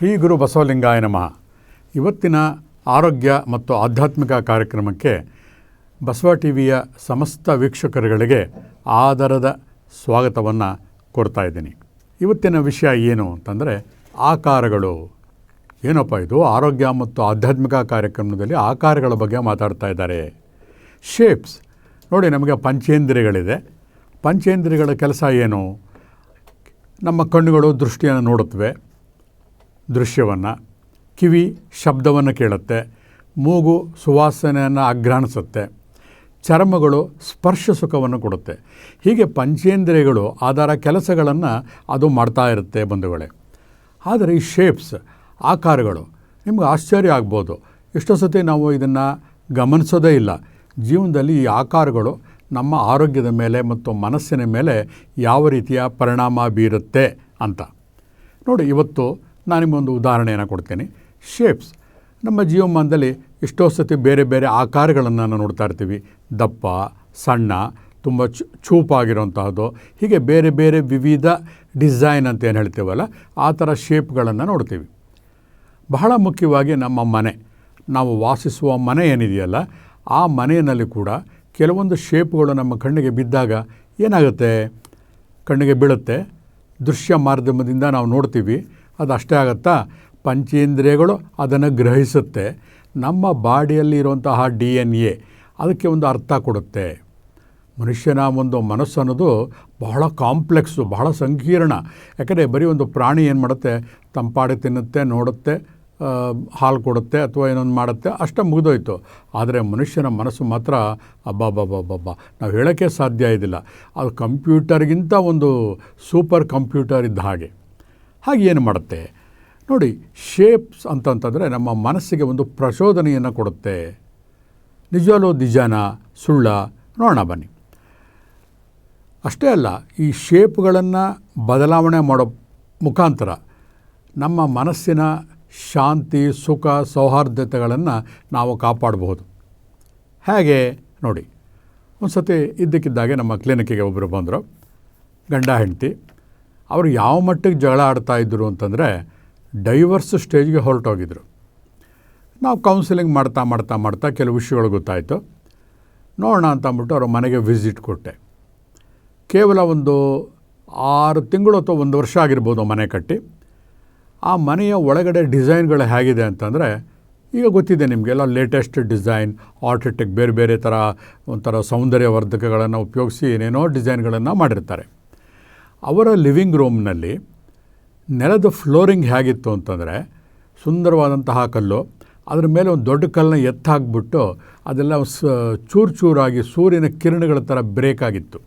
ಶ್ರೀ ಗುರು ಬಸವಲಿಂಗಾಯ ನಮಃ. ಇವತ್ತಿನ ಆರೋಗ್ಯ ಮತ್ತು ಆಧ್ಯಾತ್ಮಿಕ ಕಾರ್ಯಕ್ರಮಕ್ಕೆ ಬಸವ ಟಿ ವಿಯ ಸಮಸ್ತ ವೀಕ್ಷಕರುಗಳಿಗೆ ಆದರದ ಸ್ವಾಗತವನ್ನು ಕೊಡ್ತಾ ಇದ್ದೀನಿ. ಇವತ್ತಿನ ವಿಷಯ ಏನು ಅಂತಂದರೆ ಆಕಾರಗಳು. ಏನಪ್ಪ ಇದು? ಆರೋಗ್ಯ ಮತ್ತು ಆಧ್ಯಾತ್ಮಿಕ ಕಾರ್ಯಕ್ರಮದಲ್ಲಿ ಆಕಾರಗಳ ಬಗ್ಗೆ ಮಾತಾಡ್ತಾ ಇದ್ದಾರೆ. ಶೇಪ್ಸ್ ನೋಡಿ, ನಮಗೆ ಪಂಚೇಂದ್ರಿಯಗಳಿದೆ. ಪಂಚೇಂದ್ರಿಯಗಳ ಕೆಲಸ ಏನು? ನಮ್ಮ ಕಣ್ಣುಗಳು ದೃಷ್ಟಿಯನ್ನು ನೋಡುತ್ತವೆ. ದೃಶ್ಯವನ್ನು ಕಿವಿ ಶಬ್ದವನ್ನು ಕೇಳುತ್ತೆ, ಮೂಗು ಸುವಾಸನೆಯನ್ನು ಅಗ್ರಾಣಿಸುತ್ತೆ, ಚರ್ಮಗಳು ಸ್ಪರ್ಶ ಸುಖವನ್ನು ಕೊಡುತ್ತೆ. ಹೀಗೆ ಪಂಚೇಂದ್ರಿಯಗಳು ಅದರ ಕೆಲಸಗಳನ್ನು ಅದು ಮಾಡ್ತಾ ಇರುತ್ತೆ ಬಂಧುಗಳೇ. ಆದರೆ ಈ ಶೇಪ್ಸ್ ಆಕಾರಗಳು ನಿಮ್ಗೆ ಆಶ್ಚರ್ಯ ಆಗ್ಬೋದು. ಎಷ್ಟೋ ಸತಿ ನಾವು ಇದನ್ನು ಗಮನಿಸೋದೇ ಇಲ್ಲ. ಜೀವನದಲ್ಲಿ ಈ ಆಕಾರಗಳು ನಮ್ಮ ಆರೋಗ್ಯದ ಮೇಲೆ ಮತ್ತು ಮನಸ್ಸಿನ ಮೇಲೆ ಯಾವ ರೀತಿಯ ಪರಿಣಾಮ ಬೀರುತ್ತೆ ಅಂತ. ನೋಡಿ, ಇವತ್ತು ನಾನು ನಿಮಗೊಂದು ಉದಾಹರಣೆಯನ್ನು ಕೊಡ್ತೇನೆ. ಶೇಪ್ಸ್. ನಮ್ಮ ಜೀವಮಾನದಲ್ಲಿ ಎಷ್ಟೋ ಸತಿ ಬೇರೆ ಬೇರೆ ಆಕಾರಗಳನ್ನು ನಾವು ನೋಡ್ತಾ ಇರ್ತೀವಿ. ದಪ್ಪ, ಸಣ್ಣ, ತುಂಬ ಚೂ ಚೂಪಾಗಿರೋಂತಹದ್ದು ಹೀಗೆ ಬೇರೆ ಬೇರೆ ವಿವಿಧ ಡಿಸೈನ್ ಅಂತ ಏನು ಹೇಳ್ತೀವಲ್ಲ, ಆ ಥರ ಶೇಪ್ಗಳನ್ನು ನೋಡ್ತೀವಿ. ಬಹಳ ಮುಖ್ಯವಾಗಿ ನಮ್ಮ ಮನೆ. ನಾವು ವಾಸಿಸುವ ಮನೆ ಏನಿದೆಯಲ್ಲ, ಆ ಮನೆಯಲ್ಲಿ ಕೂಡ ಕೆಲವೊಂದು ಶೇಪ್ಗಳು ನಮ್ಮ ಕಣ್ಣಿಗೆ ಬಿದ್ದಾಗ ಏನಾಗುತ್ತೆ? ಕಣ್ಣಿಗೆ ಬೀಳುತ್ತೆ. ದೃಶ್ಯ ಮಾಧ್ಯಮದಿಂದ ನಾವು ನೋಡ್ತೀವಿ. ಅದು ಅಷ್ಟೇ ಆಗುತ್ತಾ? ಪಂಚೇಂದ್ರಿಯಗಳು ಅದನ್ನು ಗ್ರಹಿಸುತ್ತೆ. ನಮ್ಮ ಬಾಡಿಯಲ್ಲಿ ಇರುವಂತಹ ಡಿ ಎನ್ ಎ ಅದಕ್ಕೆ ಒಂದು ಅರ್ಥ ಕೊಡುತ್ತೆ. ಮನುಷ್ಯನ ಒಂದು ಮನಸ್ಸು ಅನ್ನೋದು ಬಹಳ ಕಾಂಪ್ಲೆಕ್ಸು, ಬಹಳ ಸಂಕೀರ್ಣ. ಯಾಕಂದರೆ ಬರೀ ಒಂದು ಪ್ರಾಣಿ ಏನು ಮಾಡುತ್ತೆ? ತಂಪಾಡಿ ತಿನ್ನುತ್ತೆ, ನೋಡುತ್ತೆ ಹಾಲು ಕೊಡುತ್ತೆ ಅಥವಾ ಏನೊಂದು ಮಾಡುತ್ತೆ, ಅಷ್ಟೇ ಮುಗಿದೋಯ್ತು. ಆದರೆ ಮನುಷ್ಯನ ಮನಸ್ಸು ಮಾತ್ರ ಅಬ್ಬಬ್ಬಬ್ಬಬ್ಬ ನಾವು ಹೇಳೋಕ್ಕೆ ಸಾಧ್ಯ ಇದಿಲ್ಲ. ಅದು ಕಂಪ್ಯೂಟರ್ಗಿಂತ ಒಂದು ಸೂಪರ್ ಕಂಪ್ಯೂಟರ್ ಇದ್ದ ಹಾಗೆ. ಹಾಗೆ ಏನು ಮಾಡುತ್ತೆ? ನೋಡಿ ಶೇಪ್ಸ್ ಅಂತಂತಂದರೆ ನಮ್ಮ ಮನಸ್ಸಿಗೆ ಒಂದು ಪ್ರಚೋದನೆಯನ್ನು ಕೊಡುತ್ತೆ. ನಿಜವಲ್ಲೂ ನಿಜಾನ, ಸುಳ್ಳ, ನೋಡೋಣ ಬನ್ನಿ. ಅಷ್ಟೇ ಅಲ್ಲ, ಈ ಶೇಪ್ಗಳನ್ನು ಬದಲಾವಣೆ ಮಾಡೋ ಮುಖಾಂತರ ನಮ್ಮ ಮನಸ್ಸಿನ ಶಾಂತಿ, ಸುಖ, ಸೌಹಾರ್ದತೆಗಳನ್ನು ನಾವು ಕಾಪಾಡಬಹುದು. ಹೇಗೆ? ನೋಡಿ ಒಂದು ಸತಿ ಇದ್ದಕ್ಕಿದ್ದಾಗೆ ನಮ್ಮ ಕ್ಲಿನಿಕ್ಕಿಗೆ ಒಬ್ಬರು ಬಂದರು. ಗಂಡ, ಹೆಂಡತಿ. ಅವರು ಯಾವ ಮಟ್ಟಿಗೆ ಜಗಳ ಆಡ್ತಾ ಇದ್ದರು ಅಂತಂದರೆ ಡೈವರ್ಸ್ ಸ್ಟೇಜ್ಗೆ ಹೊರಟೋಗಿದ್ರು. ನಾವು ಕೌನ್ಸಿಲಿಂಗ್ ಮಾಡ್ತಾ ಮಾಡ್ತಾ ಮಾಡ್ತಾ ಕೆಲವು ವಿಷಯಗಳು ಗೊತ್ತಾಯಿತು. ನೋಡೋಣ ಅಂತ ಅಂದ್ಬಿಟ್ಟು ಅವ್ರ ಮನೆಗೆ ವಿಸಿಟ್ ಕೊಟ್ಟೆ. ಕೇವಲ ಒಂದು ಆರು ತಿಂಗಳು ಅಥವಾ ಒಂದು ವರ್ಷ ಆಗಿರ್ಬೋದು ಮನೆ ಕಟ್ಟಿ. ಆ ಮನೆಯ ಒಳಗಡೆ ಡಿಸೈನ್ಗಳು ಹೇಗಿದೆ ಅಂತಂದರೆ ಈಗ ಗೊತ್ತಿದೆ ನಿಮಗೆಲ್ಲ ಲೇಟೆಸ್ಟ್ ಡಿಸೈನ್ ಆರ್ಟಿಟೆಕ್ ಬೇರೆ ಬೇರೆ ಥರ ಒಂಥರ ಸೌಂದರ್ಯವರ್ಧಕಗಳನ್ನು ಉಪಯೋಗಿಸಿ ಏನೇನೋ ಡಿಸೈನ್ಗಳನ್ನು ಮಾಡಿರ್ತಾರೆ. ಅವರ ಲಿವಿಂಗ್ ರೂಮ್ನಲ್ಲಿ ನೆಲದ ಫ್ಲೋರಿಂಗ್ ಹೇಗಿತ್ತು ಅಂತಂದರೆ ಸುಂದರವಾದಂತಹ ಕಲ್ಲು, ಅದರ ಮೇಲೆ ಒಂದು ದೊಡ್ಡ ಕಲ್ಲನ್ನ ಎತ್ತಾಕ್ಬಿಟ್ಟು ಅದೆಲ್ಲ ಸ ಚೂರು ಚೂರಾಗಿ ಸೂರ್ಯನ ಕಿರಣಗಳ ಥರ ಬ್ರೇಕ್ ಆಗಿತ್ತು.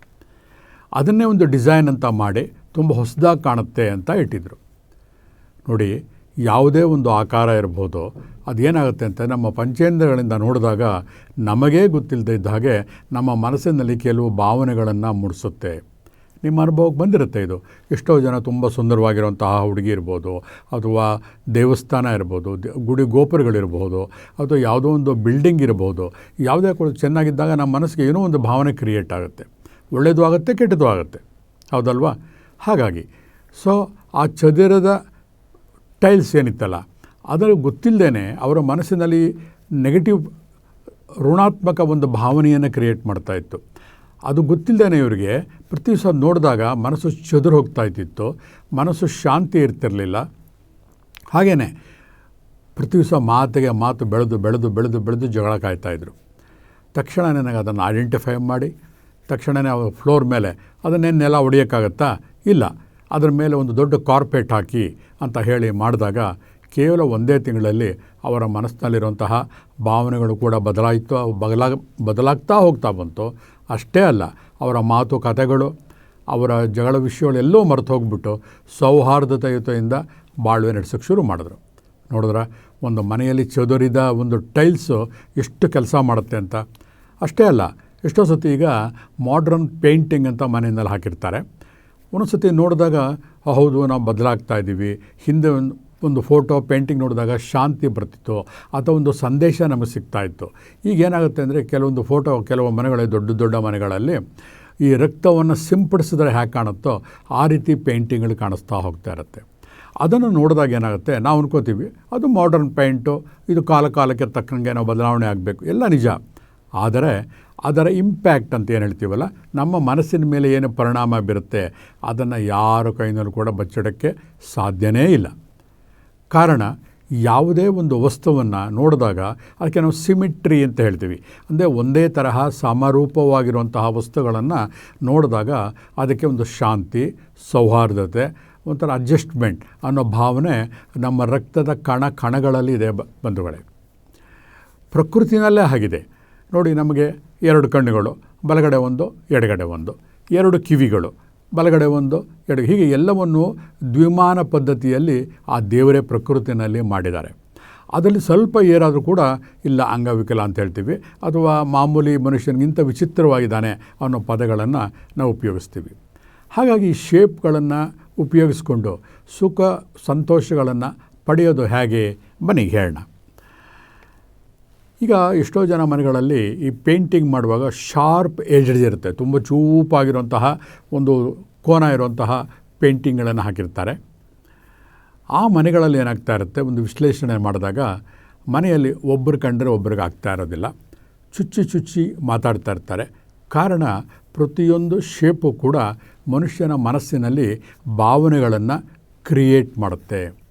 ಅದನ್ನೇ ಒಂದು ಡಿಸೈನ್ ಅಂತ ಮಾಡಿ ತುಂಬ ಹೊಸದಾಗಿ ಕಾಣುತ್ತೆ ಅಂತ ಇಟ್ಟಿದ್ದರು ನೋಡಿ, ಯಾವುದೇ ಒಂದು ಆಕಾರ ಇರ್ಬೋದು, ಅದೇನಾಗುತ್ತೆ ಅಂತ ನಮ್ಮ ಪಂಚೇಂದ್ರಗಳಿಂದ ನೋಡಿದಾಗ ನಮಗೇ ಗೊತ್ತಿಲ್ಲದೆ ಇದ್ದ ಹಾಗೆ ನಮ್ಮ ಮನಸ್ಸಿನಲ್ಲಿ ಕೆಲವು ಭಾವನೆಗಳನ್ನು ಮೂಡಿಸುತ್ತೆ. ನಿಮ್ಮ ಅನುಭವಕ್ಕೆ ಬಂದಿರುತ್ತೆ ಇದು. ಎಷ್ಟೋ ಜನ ತುಂಬ ಸುಂದರವಾಗಿರುವಂತಹ ಹುಡುಗಿ ಇರ್ಬೋದು, ಅಥವಾ ದೇವಸ್ಥಾನ ಇರ್ಬೋದು ಗುಡಿ ಗೋಪುರಗಳಿರ್ಬೋದು, ಅಥವಾ ಯಾವುದೋ ಒಂದು ಬಿಲ್ಡಿಂಗ್ ಇರ್ಬೋದು, ಯಾವುದೇ ಕೂಡ ಚೆನ್ನಾಗಿದ್ದಾಗ ನಮ್ಮ ಮನಸ್ಸಿಗೆ ಏನೋ ಒಂದು ಭಾವನೆ ಕ್ರಿಯೇಟ್ ಆಗುತ್ತೆ. ಒಳ್ಳೆಯದು ಆಗುತ್ತೆ, ಕೆಟ್ಟದ್ದು ಆಗುತ್ತೆ. ಹೌದಲ್ವಾ? ಹಾಗಾಗಿ ಸೊ ಆ ಚದುರದ ಟೈಲ್ಸ್ ಏನಿತ್ತಲ್ಲ, ಅದರ ಗೊತ್ತಿಲ್ಲದೇ ಅವರ ಮನಸ್ಸಿನಲ್ಲಿ ನೆಗೆಟಿವ್ ಋಣಾತ್ಮಕ ಒಂದು ಭಾವನೆಯನ್ನು ಕ್ರಿಯೇಟ್ ಮಾಡ್ತಾ ಇತ್ತು. ಅದು ಗೊತ್ತಿಲ್ಲದೇ ಇವರಿಗೆ. ಪ್ರತಿ ದಿವಸ ನೋಡಿದಾಗ ಮನಸ್ಸು ಚದುರು ಹೋಗ್ತಾ ಇದ್ದಿತ್ತು. ಮನಸ್ಸು ಶಾಂತಿ ಇರ್ತಿರಲಿಲ್ಲ. ಹಾಗೆಯೇ ಪ್ರತಿ ದಿವಸ ಮಾತಿಗೆ ಮಾತು ಬೆಳೆದು ಬೆಳೆದು ಬೆಳೆದು ಬೆಳೆದು ಜಗಳ ಕಾಯ್ತಾಯಿದ್ರು ತಕ್ಷಣ ನನಗೆ ಅದನ್ನು ಐಡೆಂಟಿಫೈ ಮಾಡಿ ತಕ್ಷಣವೇ ಅವ್ರ ಫ್ಲೋರ್ ಮೇಲೆ ಅದನ್ನೇನು ನೆಲ ಹೊಡಿಯೋಕ್ಕಾಗತ್ತಾ ಇಲ್ಲ. ಅದರ ಮೇಲೆ ಒಂದು ದೊಡ್ಡ ಕಾರ್ಪೆಟ್ ಹಾಕಿ ಅಂತ ಹೇಳಿ ಮಾಡಿದಾಗ ಕೇವಲ ಒಂದೇ ತಿಂಗಳಲ್ಲಿ ಅವರ ಮನಸ್ಸಿನಲ್ಲಿರುವಂತಹ ಭಾವನೆಗಳು ಕೂಡ ಬದಲಾಯಿತು, ಬದಲಾಗ ಬದಲಾ ಬದಲಾಗ್ತಾ ಹೋಗ್ತಾ ಬಂತು. ಅಷ್ಟೇ ಅಲ್ಲ, ಅವರ ಮಾತು ಕಥೆಗಳು ಅವರ ಜಗಳ ವಿಷಯಗಳೆಲ್ಲೋ ಮರೆತು ಹೋಗ್ಬಿಟ್ಟು ಸೌಹಾರ್ದತೆಯುತೆಯಿಂದ ಬಾಳ್ವೆ ನಡೆಸೋಕ್ಕೆ ಶುರು ಮಾಡಿದ್ರು. ನೋಡಿದ್ರೆ, ಒಂದು ಮನೆಯಲ್ಲಿ ಚದುರಿದ ಒಂದು ಟೈಲ್ಸು ಎಷ್ಟು ಕೆಲಸ ಮಾಡುತ್ತೆ ಅಂತ. ಅಷ್ಟೇ ಅಲ್ಲ, ಎಷ್ಟೋ ಸತಿ ಈಗ ಮಾಡ್ರನ್ ಪೇಂಟಿಂಗ್ ಅಂತ ಮನೆಯಲ್ಲಿ ಹಾಕಿರ್ತಾರೆ. ಒಂದೊಂದು ಸತಿ ನೋಡಿದಾಗ, ಹೌದು, ನಾವು ಬದಲಾಗ್ತಾ ಇದ್ದೀವಿ. ಹಿಂದೆ ಒಂದು ಒಂದು ಫೋಟೋ, ಪೇಂಟಿಂಗ್ ನೋಡಿದಾಗ ಶಾಂತಿ ಬರ್ತಿತ್ತು. ಅಥವಾ ಒಂದು ಸಂದೇಶ ನಮಗೆ ಸಿಗ್ತಾ ಇತ್ತು. ಈಗ ಏನಾಗುತ್ತೆ ಅಂದರೆ ಕೆಲವೊಂದು ಫೋಟೋ, ಕೆಲವು ಮನೆಗಳಲ್ಲಿ, ದೊಡ್ಡ ದೊಡ್ಡ ಮನೆಗಳಲ್ಲಿ ಈ ರಕ್ತವನ್ನು ಸಿಂಪಡಿಸಿದ್ರೆ ಹೇಗೆ ಕಾಣುತ್ತೋ, ಆ ರೀತಿ ಪೇಂಟಿಂಗ್ಗಳು ಕಾಣಿಸ್ತಾ ಹೋಗ್ತಾ ಇರುತ್ತೆ. ಅದನ್ನು ನೋಡಿದಾಗ ಏನಾಗುತ್ತೆ, ನಾವು ಅನ್ಕೋತೀವಿ, ಅದು ಮಾಡರ್ನ್ ಪೇಂಟು ಇದು ಕಾಲ ಕಾಲಕ್ಕೆ ತಕ್ಕಂಗೆ ನಾವು ಬದಲಾವಣೆ ಆಗಬೇಕು. ಎಲ್ಲ ನಿಜ. ಆದರೆ ಅದರ ಇಂಪ್ಯಾಕ್ಟ್ ಅಂತ ಏನು ಹೇಳ್ತೀವಲ್ಲ, ನಮ್ಮ ಮನಸ್ಸಿನ ಮೇಲೆ ಏನು ಪರಿಣಾಮ ಬೀರುತ್ತೆ, ಅದನ್ನು ಯಾರ ಕೈನಲ್ಲೂ ಕೂಡ ಬಚ್ಚಿಡೋಕ್ಕೆ ಸಾಧ್ಯನೇ ಇಲ್ಲ. ಕಾರಣ ಯಾವುದೇ ಒಂದು ವಸ್ತುವನ್ನು ನೋಡಿದಾಗ ಅದಕ್ಕೆ ನಾವು ಸಿಮಿಟ್ರಿ ಅಂತ ಹೇಳ್ತೀವಿ. ಅಂದರೆ ಒಂದೇ ತರಹ ಸಮರೂಪವಾಗಿರುವಂತಹ ವಸ್ತುಗಳನ್ನು ನೋಡಿದಾಗ ಅದಕ್ಕೆ ಒಂದು ಶಾಂತಿ, ಸೌಹಾರ್ದತೆ, ಒಂಥರ ಅಡ್ಜಸ್ಟ್ಮೆಂಟ್ ಅನ್ನೋ ಭಾವನೆ ನಮ್ಮ ರಕ್ತದ ಕಣ ಕಣಗಳಲ್ಲಿ ಇದೆ ಬಂಧುಗಳೇ. ಪ್ರಕೃತಿನಲ್ಲೇ ಆಗಿದೆ. ನೋಡಿ ನಮಗೆ ಎರಡು ಕಣ್ಣುಗಳು, ಬಲಗಡೆ ಒಂದು, ಎಡಗಡೆ ಒಂದು, ಎರಡು ಕಿವಿಗಳು. ಬಲಗಡೆ ಒಂದು, ಎಡಗಡೆ. ಹೀಗೆ ಎಲ್ಲವನ್ನು ದ್ವಿಮಾನ ಪದ್ಧತಿಯಲ್ಲಿ ಆ ದೇವರೇ ಪ್ರಕೃತಿನಲ್ಲಿ ಮಾಡಿದ್ದಾರೆ. ಅದರಲ್ಲಿ ಸ್ವಲ್ಪ ಏನಾದರೂ ಕೂಡ ಇಲ್ಲ ಅಂಗವಿಕಲ ಅಂತ ಹೇಳ್ತೀವಿ. ಅಥವಾ ಮಾಮೂಲಿ ಮನುಷ್ಯನಿಗಿಂತ ವಿಚಿತ್ರವಾಗಿದ್ದಾನೆ ಅನ್ನೋ ಪದಗಳನ್ನು ನಾವು ಉಪಯೋಗಿಸ್ತೀವಿ. ಹಾಗಾಗಿ ಶೇಪ್ಗಳನ್ನು ಉಪಯೋಗಿಸ್ಕೊಂಡು ಸುಖ, ಸಂತೋಷಗಳನ್ನು ಪಡೆಯೋದು ಹೇಗೆ? ಬನ್ನಿ ಹೇಳೋಣ. ಈಗ ಎಷ್ಟೋ ಜನ ಮನೆಗಳಲ್ಲಿ ಈ ಪೇಂಟಿಂಗ್ ಮಾಡುವಾಗ ಶಾರ್ಪ್ ಏಜ್ಡ್ ಇರುತ್ತೆ. ತುಂಬ ಚೂಪಾಗಿರುವಂತಹ ಒಂದು ಕೋನ ಇರುವಂತಹ ಪೇಂಟಿಂಗ್ಗಳನ್ನು ಹಾಕಿರ್ತಾರೆ. ಆ ಮನೆಗಳಲ್ಲಿ ಏನಾಗ್ತಾ ಇರುತ್ತೆ? ಒಂದು ವಿಶ್ಲೇಷಣೆ ಮಾಡಿದಾಗ ಮನೆಯಲ್ಲಿ ಒಬ್ಬರು ಕಂಡರೆ ಒಬ್ಬರಿಗೆ ಆಗ್ತಾ ಇರೋದಿಲ್ಲ. ಚುಚ್ಚಿ ಚುಚ್ಚಿ ಮಾತಾಡ್ತಾ ಇರ್ತಾರೆ. ಕಾರಣ ಪ್ರತಿಯೊಂದು ಶೇಪು ಕೂಡ ಮನುಷ್ಯನ ಮನಸ್ಸಿನಲ್ಲಿ ಭಾವನೆಗಳನ್ನು ಕ್ರಿಯೇಟ್ ಮಾಡುತ್ತೆ.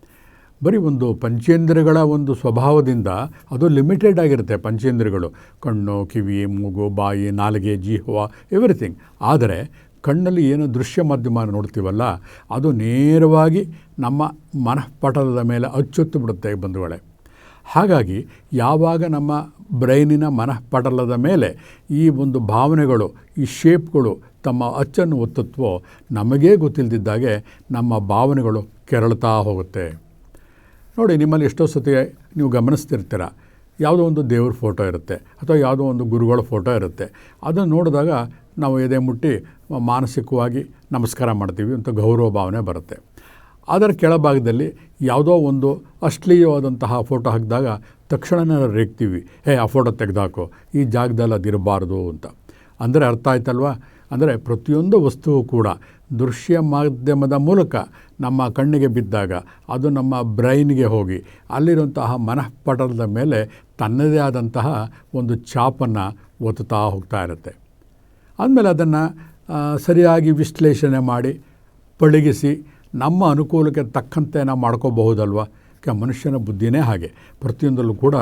ಬರೀ ಒಂದು ಪಂಚೇಂದ್ರಗಳ ಒಂದು ಸ್ವಭಾವದಿಂದ ಅದು ಲಿಮಿಟೆಡ್ ಆಗಿರುತ್ತೆ ಪಂಚೇಂದ್ರಗಳು ಕಣ್ಣು, ಕಿವಿ, ಮೂಗು, ಬಾಯಿ, ನಾಲಿಗೆ, ಜೀಹ್ವ, ಎವ್ರಿಥಿಂಗ್. ಆದರೆ ಕಣ್ಣಲ್ಲಿ ಏನು ದೃಶ್ಯ ಮಾಧ್ಯಮ ನೋಡ್ತೀವಲ್ಲ, ಅದು ನೇರವಾಗಿ ನಮ್ಮ ಮನಃಪಟಲದ ಮೇಲೆ ಅಚ್ಚೊತ್ತು ಬಿಡುತ್ತೆ ಬಂಧುಗಳೇ. ಹಾಗಾಗಿ ಯಾವಾಗ ನಮ್ಮ ಬ್ರೈನಿನ ಮನಃಪಟಲದ ಮೇಲೆ ಈ ಒಂದು ಭಾವನೆಗಳು, ಈ ಶೇಪ್ಗಳು ತಮ್ಮ ಅಚ್ಚನ್ನು ಒತ್ತುತ್ತವೋ, ನಮಗೇ ಗೊತ್ತಿಲ್ಲದಿದ್ದಾಗೆ ನಮ್ಮ ಭಾವನೆಗಳು ಕೆರಳ್ತಾ ಹೋಗುತ್ತೆ. ನೋಡಿ, ನಿಮ್ಮಲ್ಲಿ ಎಷ್ಟೋ ಸತಿ ನೀವು ಗಮನಿಸ್ತಿರ್ತೀರ. ಯಾವುದೋ ಒಂದು ದೇವ್ರ ಫೋಟೋ ಇರುತ್ತೆ, ಅಥವಾ ಯಾವುದೋ ಒಂದು ಗುರುಗಳ ಫೋಟೋ ಇರುತ್ತೆ. ಅದನ್ನು ನೋಡಿದಾಗ ನಾವು ಎದೆ ಮುಟ್ಟಿ ಮಾನಸಿಕವಾಗಿ ನಮಸ್ಕಾರ ಮಾಡ್ತೀವಿ ಅಂತ ಗೌರವ ಭಾವನೆ ಬರುತ್ತೆ. ಅದರ ಕೆಳಭಾಗದಲ್ಲಿ ಯಾವುದೋ ಒಂದು ಅಶ್ಲೀಯವಾದಂತಹ ಫೋಟೋ ಹಾಕಿದಾಗ ತಕ್ಷಣನೇ ರೇಗ್ತೀವಿ, ಹೇ, ಆ ಫೋಟೋ ತೆಗೆದಾಕೋ, ಈ ಜಾಗದಲ್ಲಿ ಅದಿರಬಾರ್ದು ಅಂತ. ಅಂದರೆ ಅರ್ಥ ಆಯ್ತಲ್ವಾ? ಅಂದರೆ ಪ್ರತಿಯೊಂದು ವಸ್ತುವು ಕೂಡ ದೃಶ್ಯ ಮಾಧ್ಯಮದ ಮೂಲಕ ನಮ್ಮ ಕಣ್ಣಿಗೆ ಬಿದ್ದಾಗ ಅದು ನಮ್ಮ ಬ್ರೈನ್ಗೆ ಹೋಗಿ ಅಲ್ಲಿರುವಂತಹ ಮನಃಪಟಲದ ಮೇಲೆ ತನ್ನದೇ ಆದಂತಹ ಒಂದು ಛಾಪನ್ನು ಒತ್ತುತ್ತಾ ಹೋಗ್ತಾ ಇರುತ್ತೆ. ಆದಮೇಲೆ ಅದನ್ನು ಸರಿಯಾಗಿ ವಿಶ್ಲೇಷಣೆ ಮಾಡಿ ಪಳಗಿಸಿ ನಮ್ಮ ಅನುಕೂಲಕ್ಕೆ ತಕ್ಕಂತೆ ನಾವು ಮಾಡ್ಕೋಬಹುದಲ್ವ? ಕ, ಮನುಷ್ಯನ ಬುದ್ಧಿನೇ ಹಾಗೆ. ಪ್ರತಿಯೊಂದರಲ್ಲೂ ಕೂಡ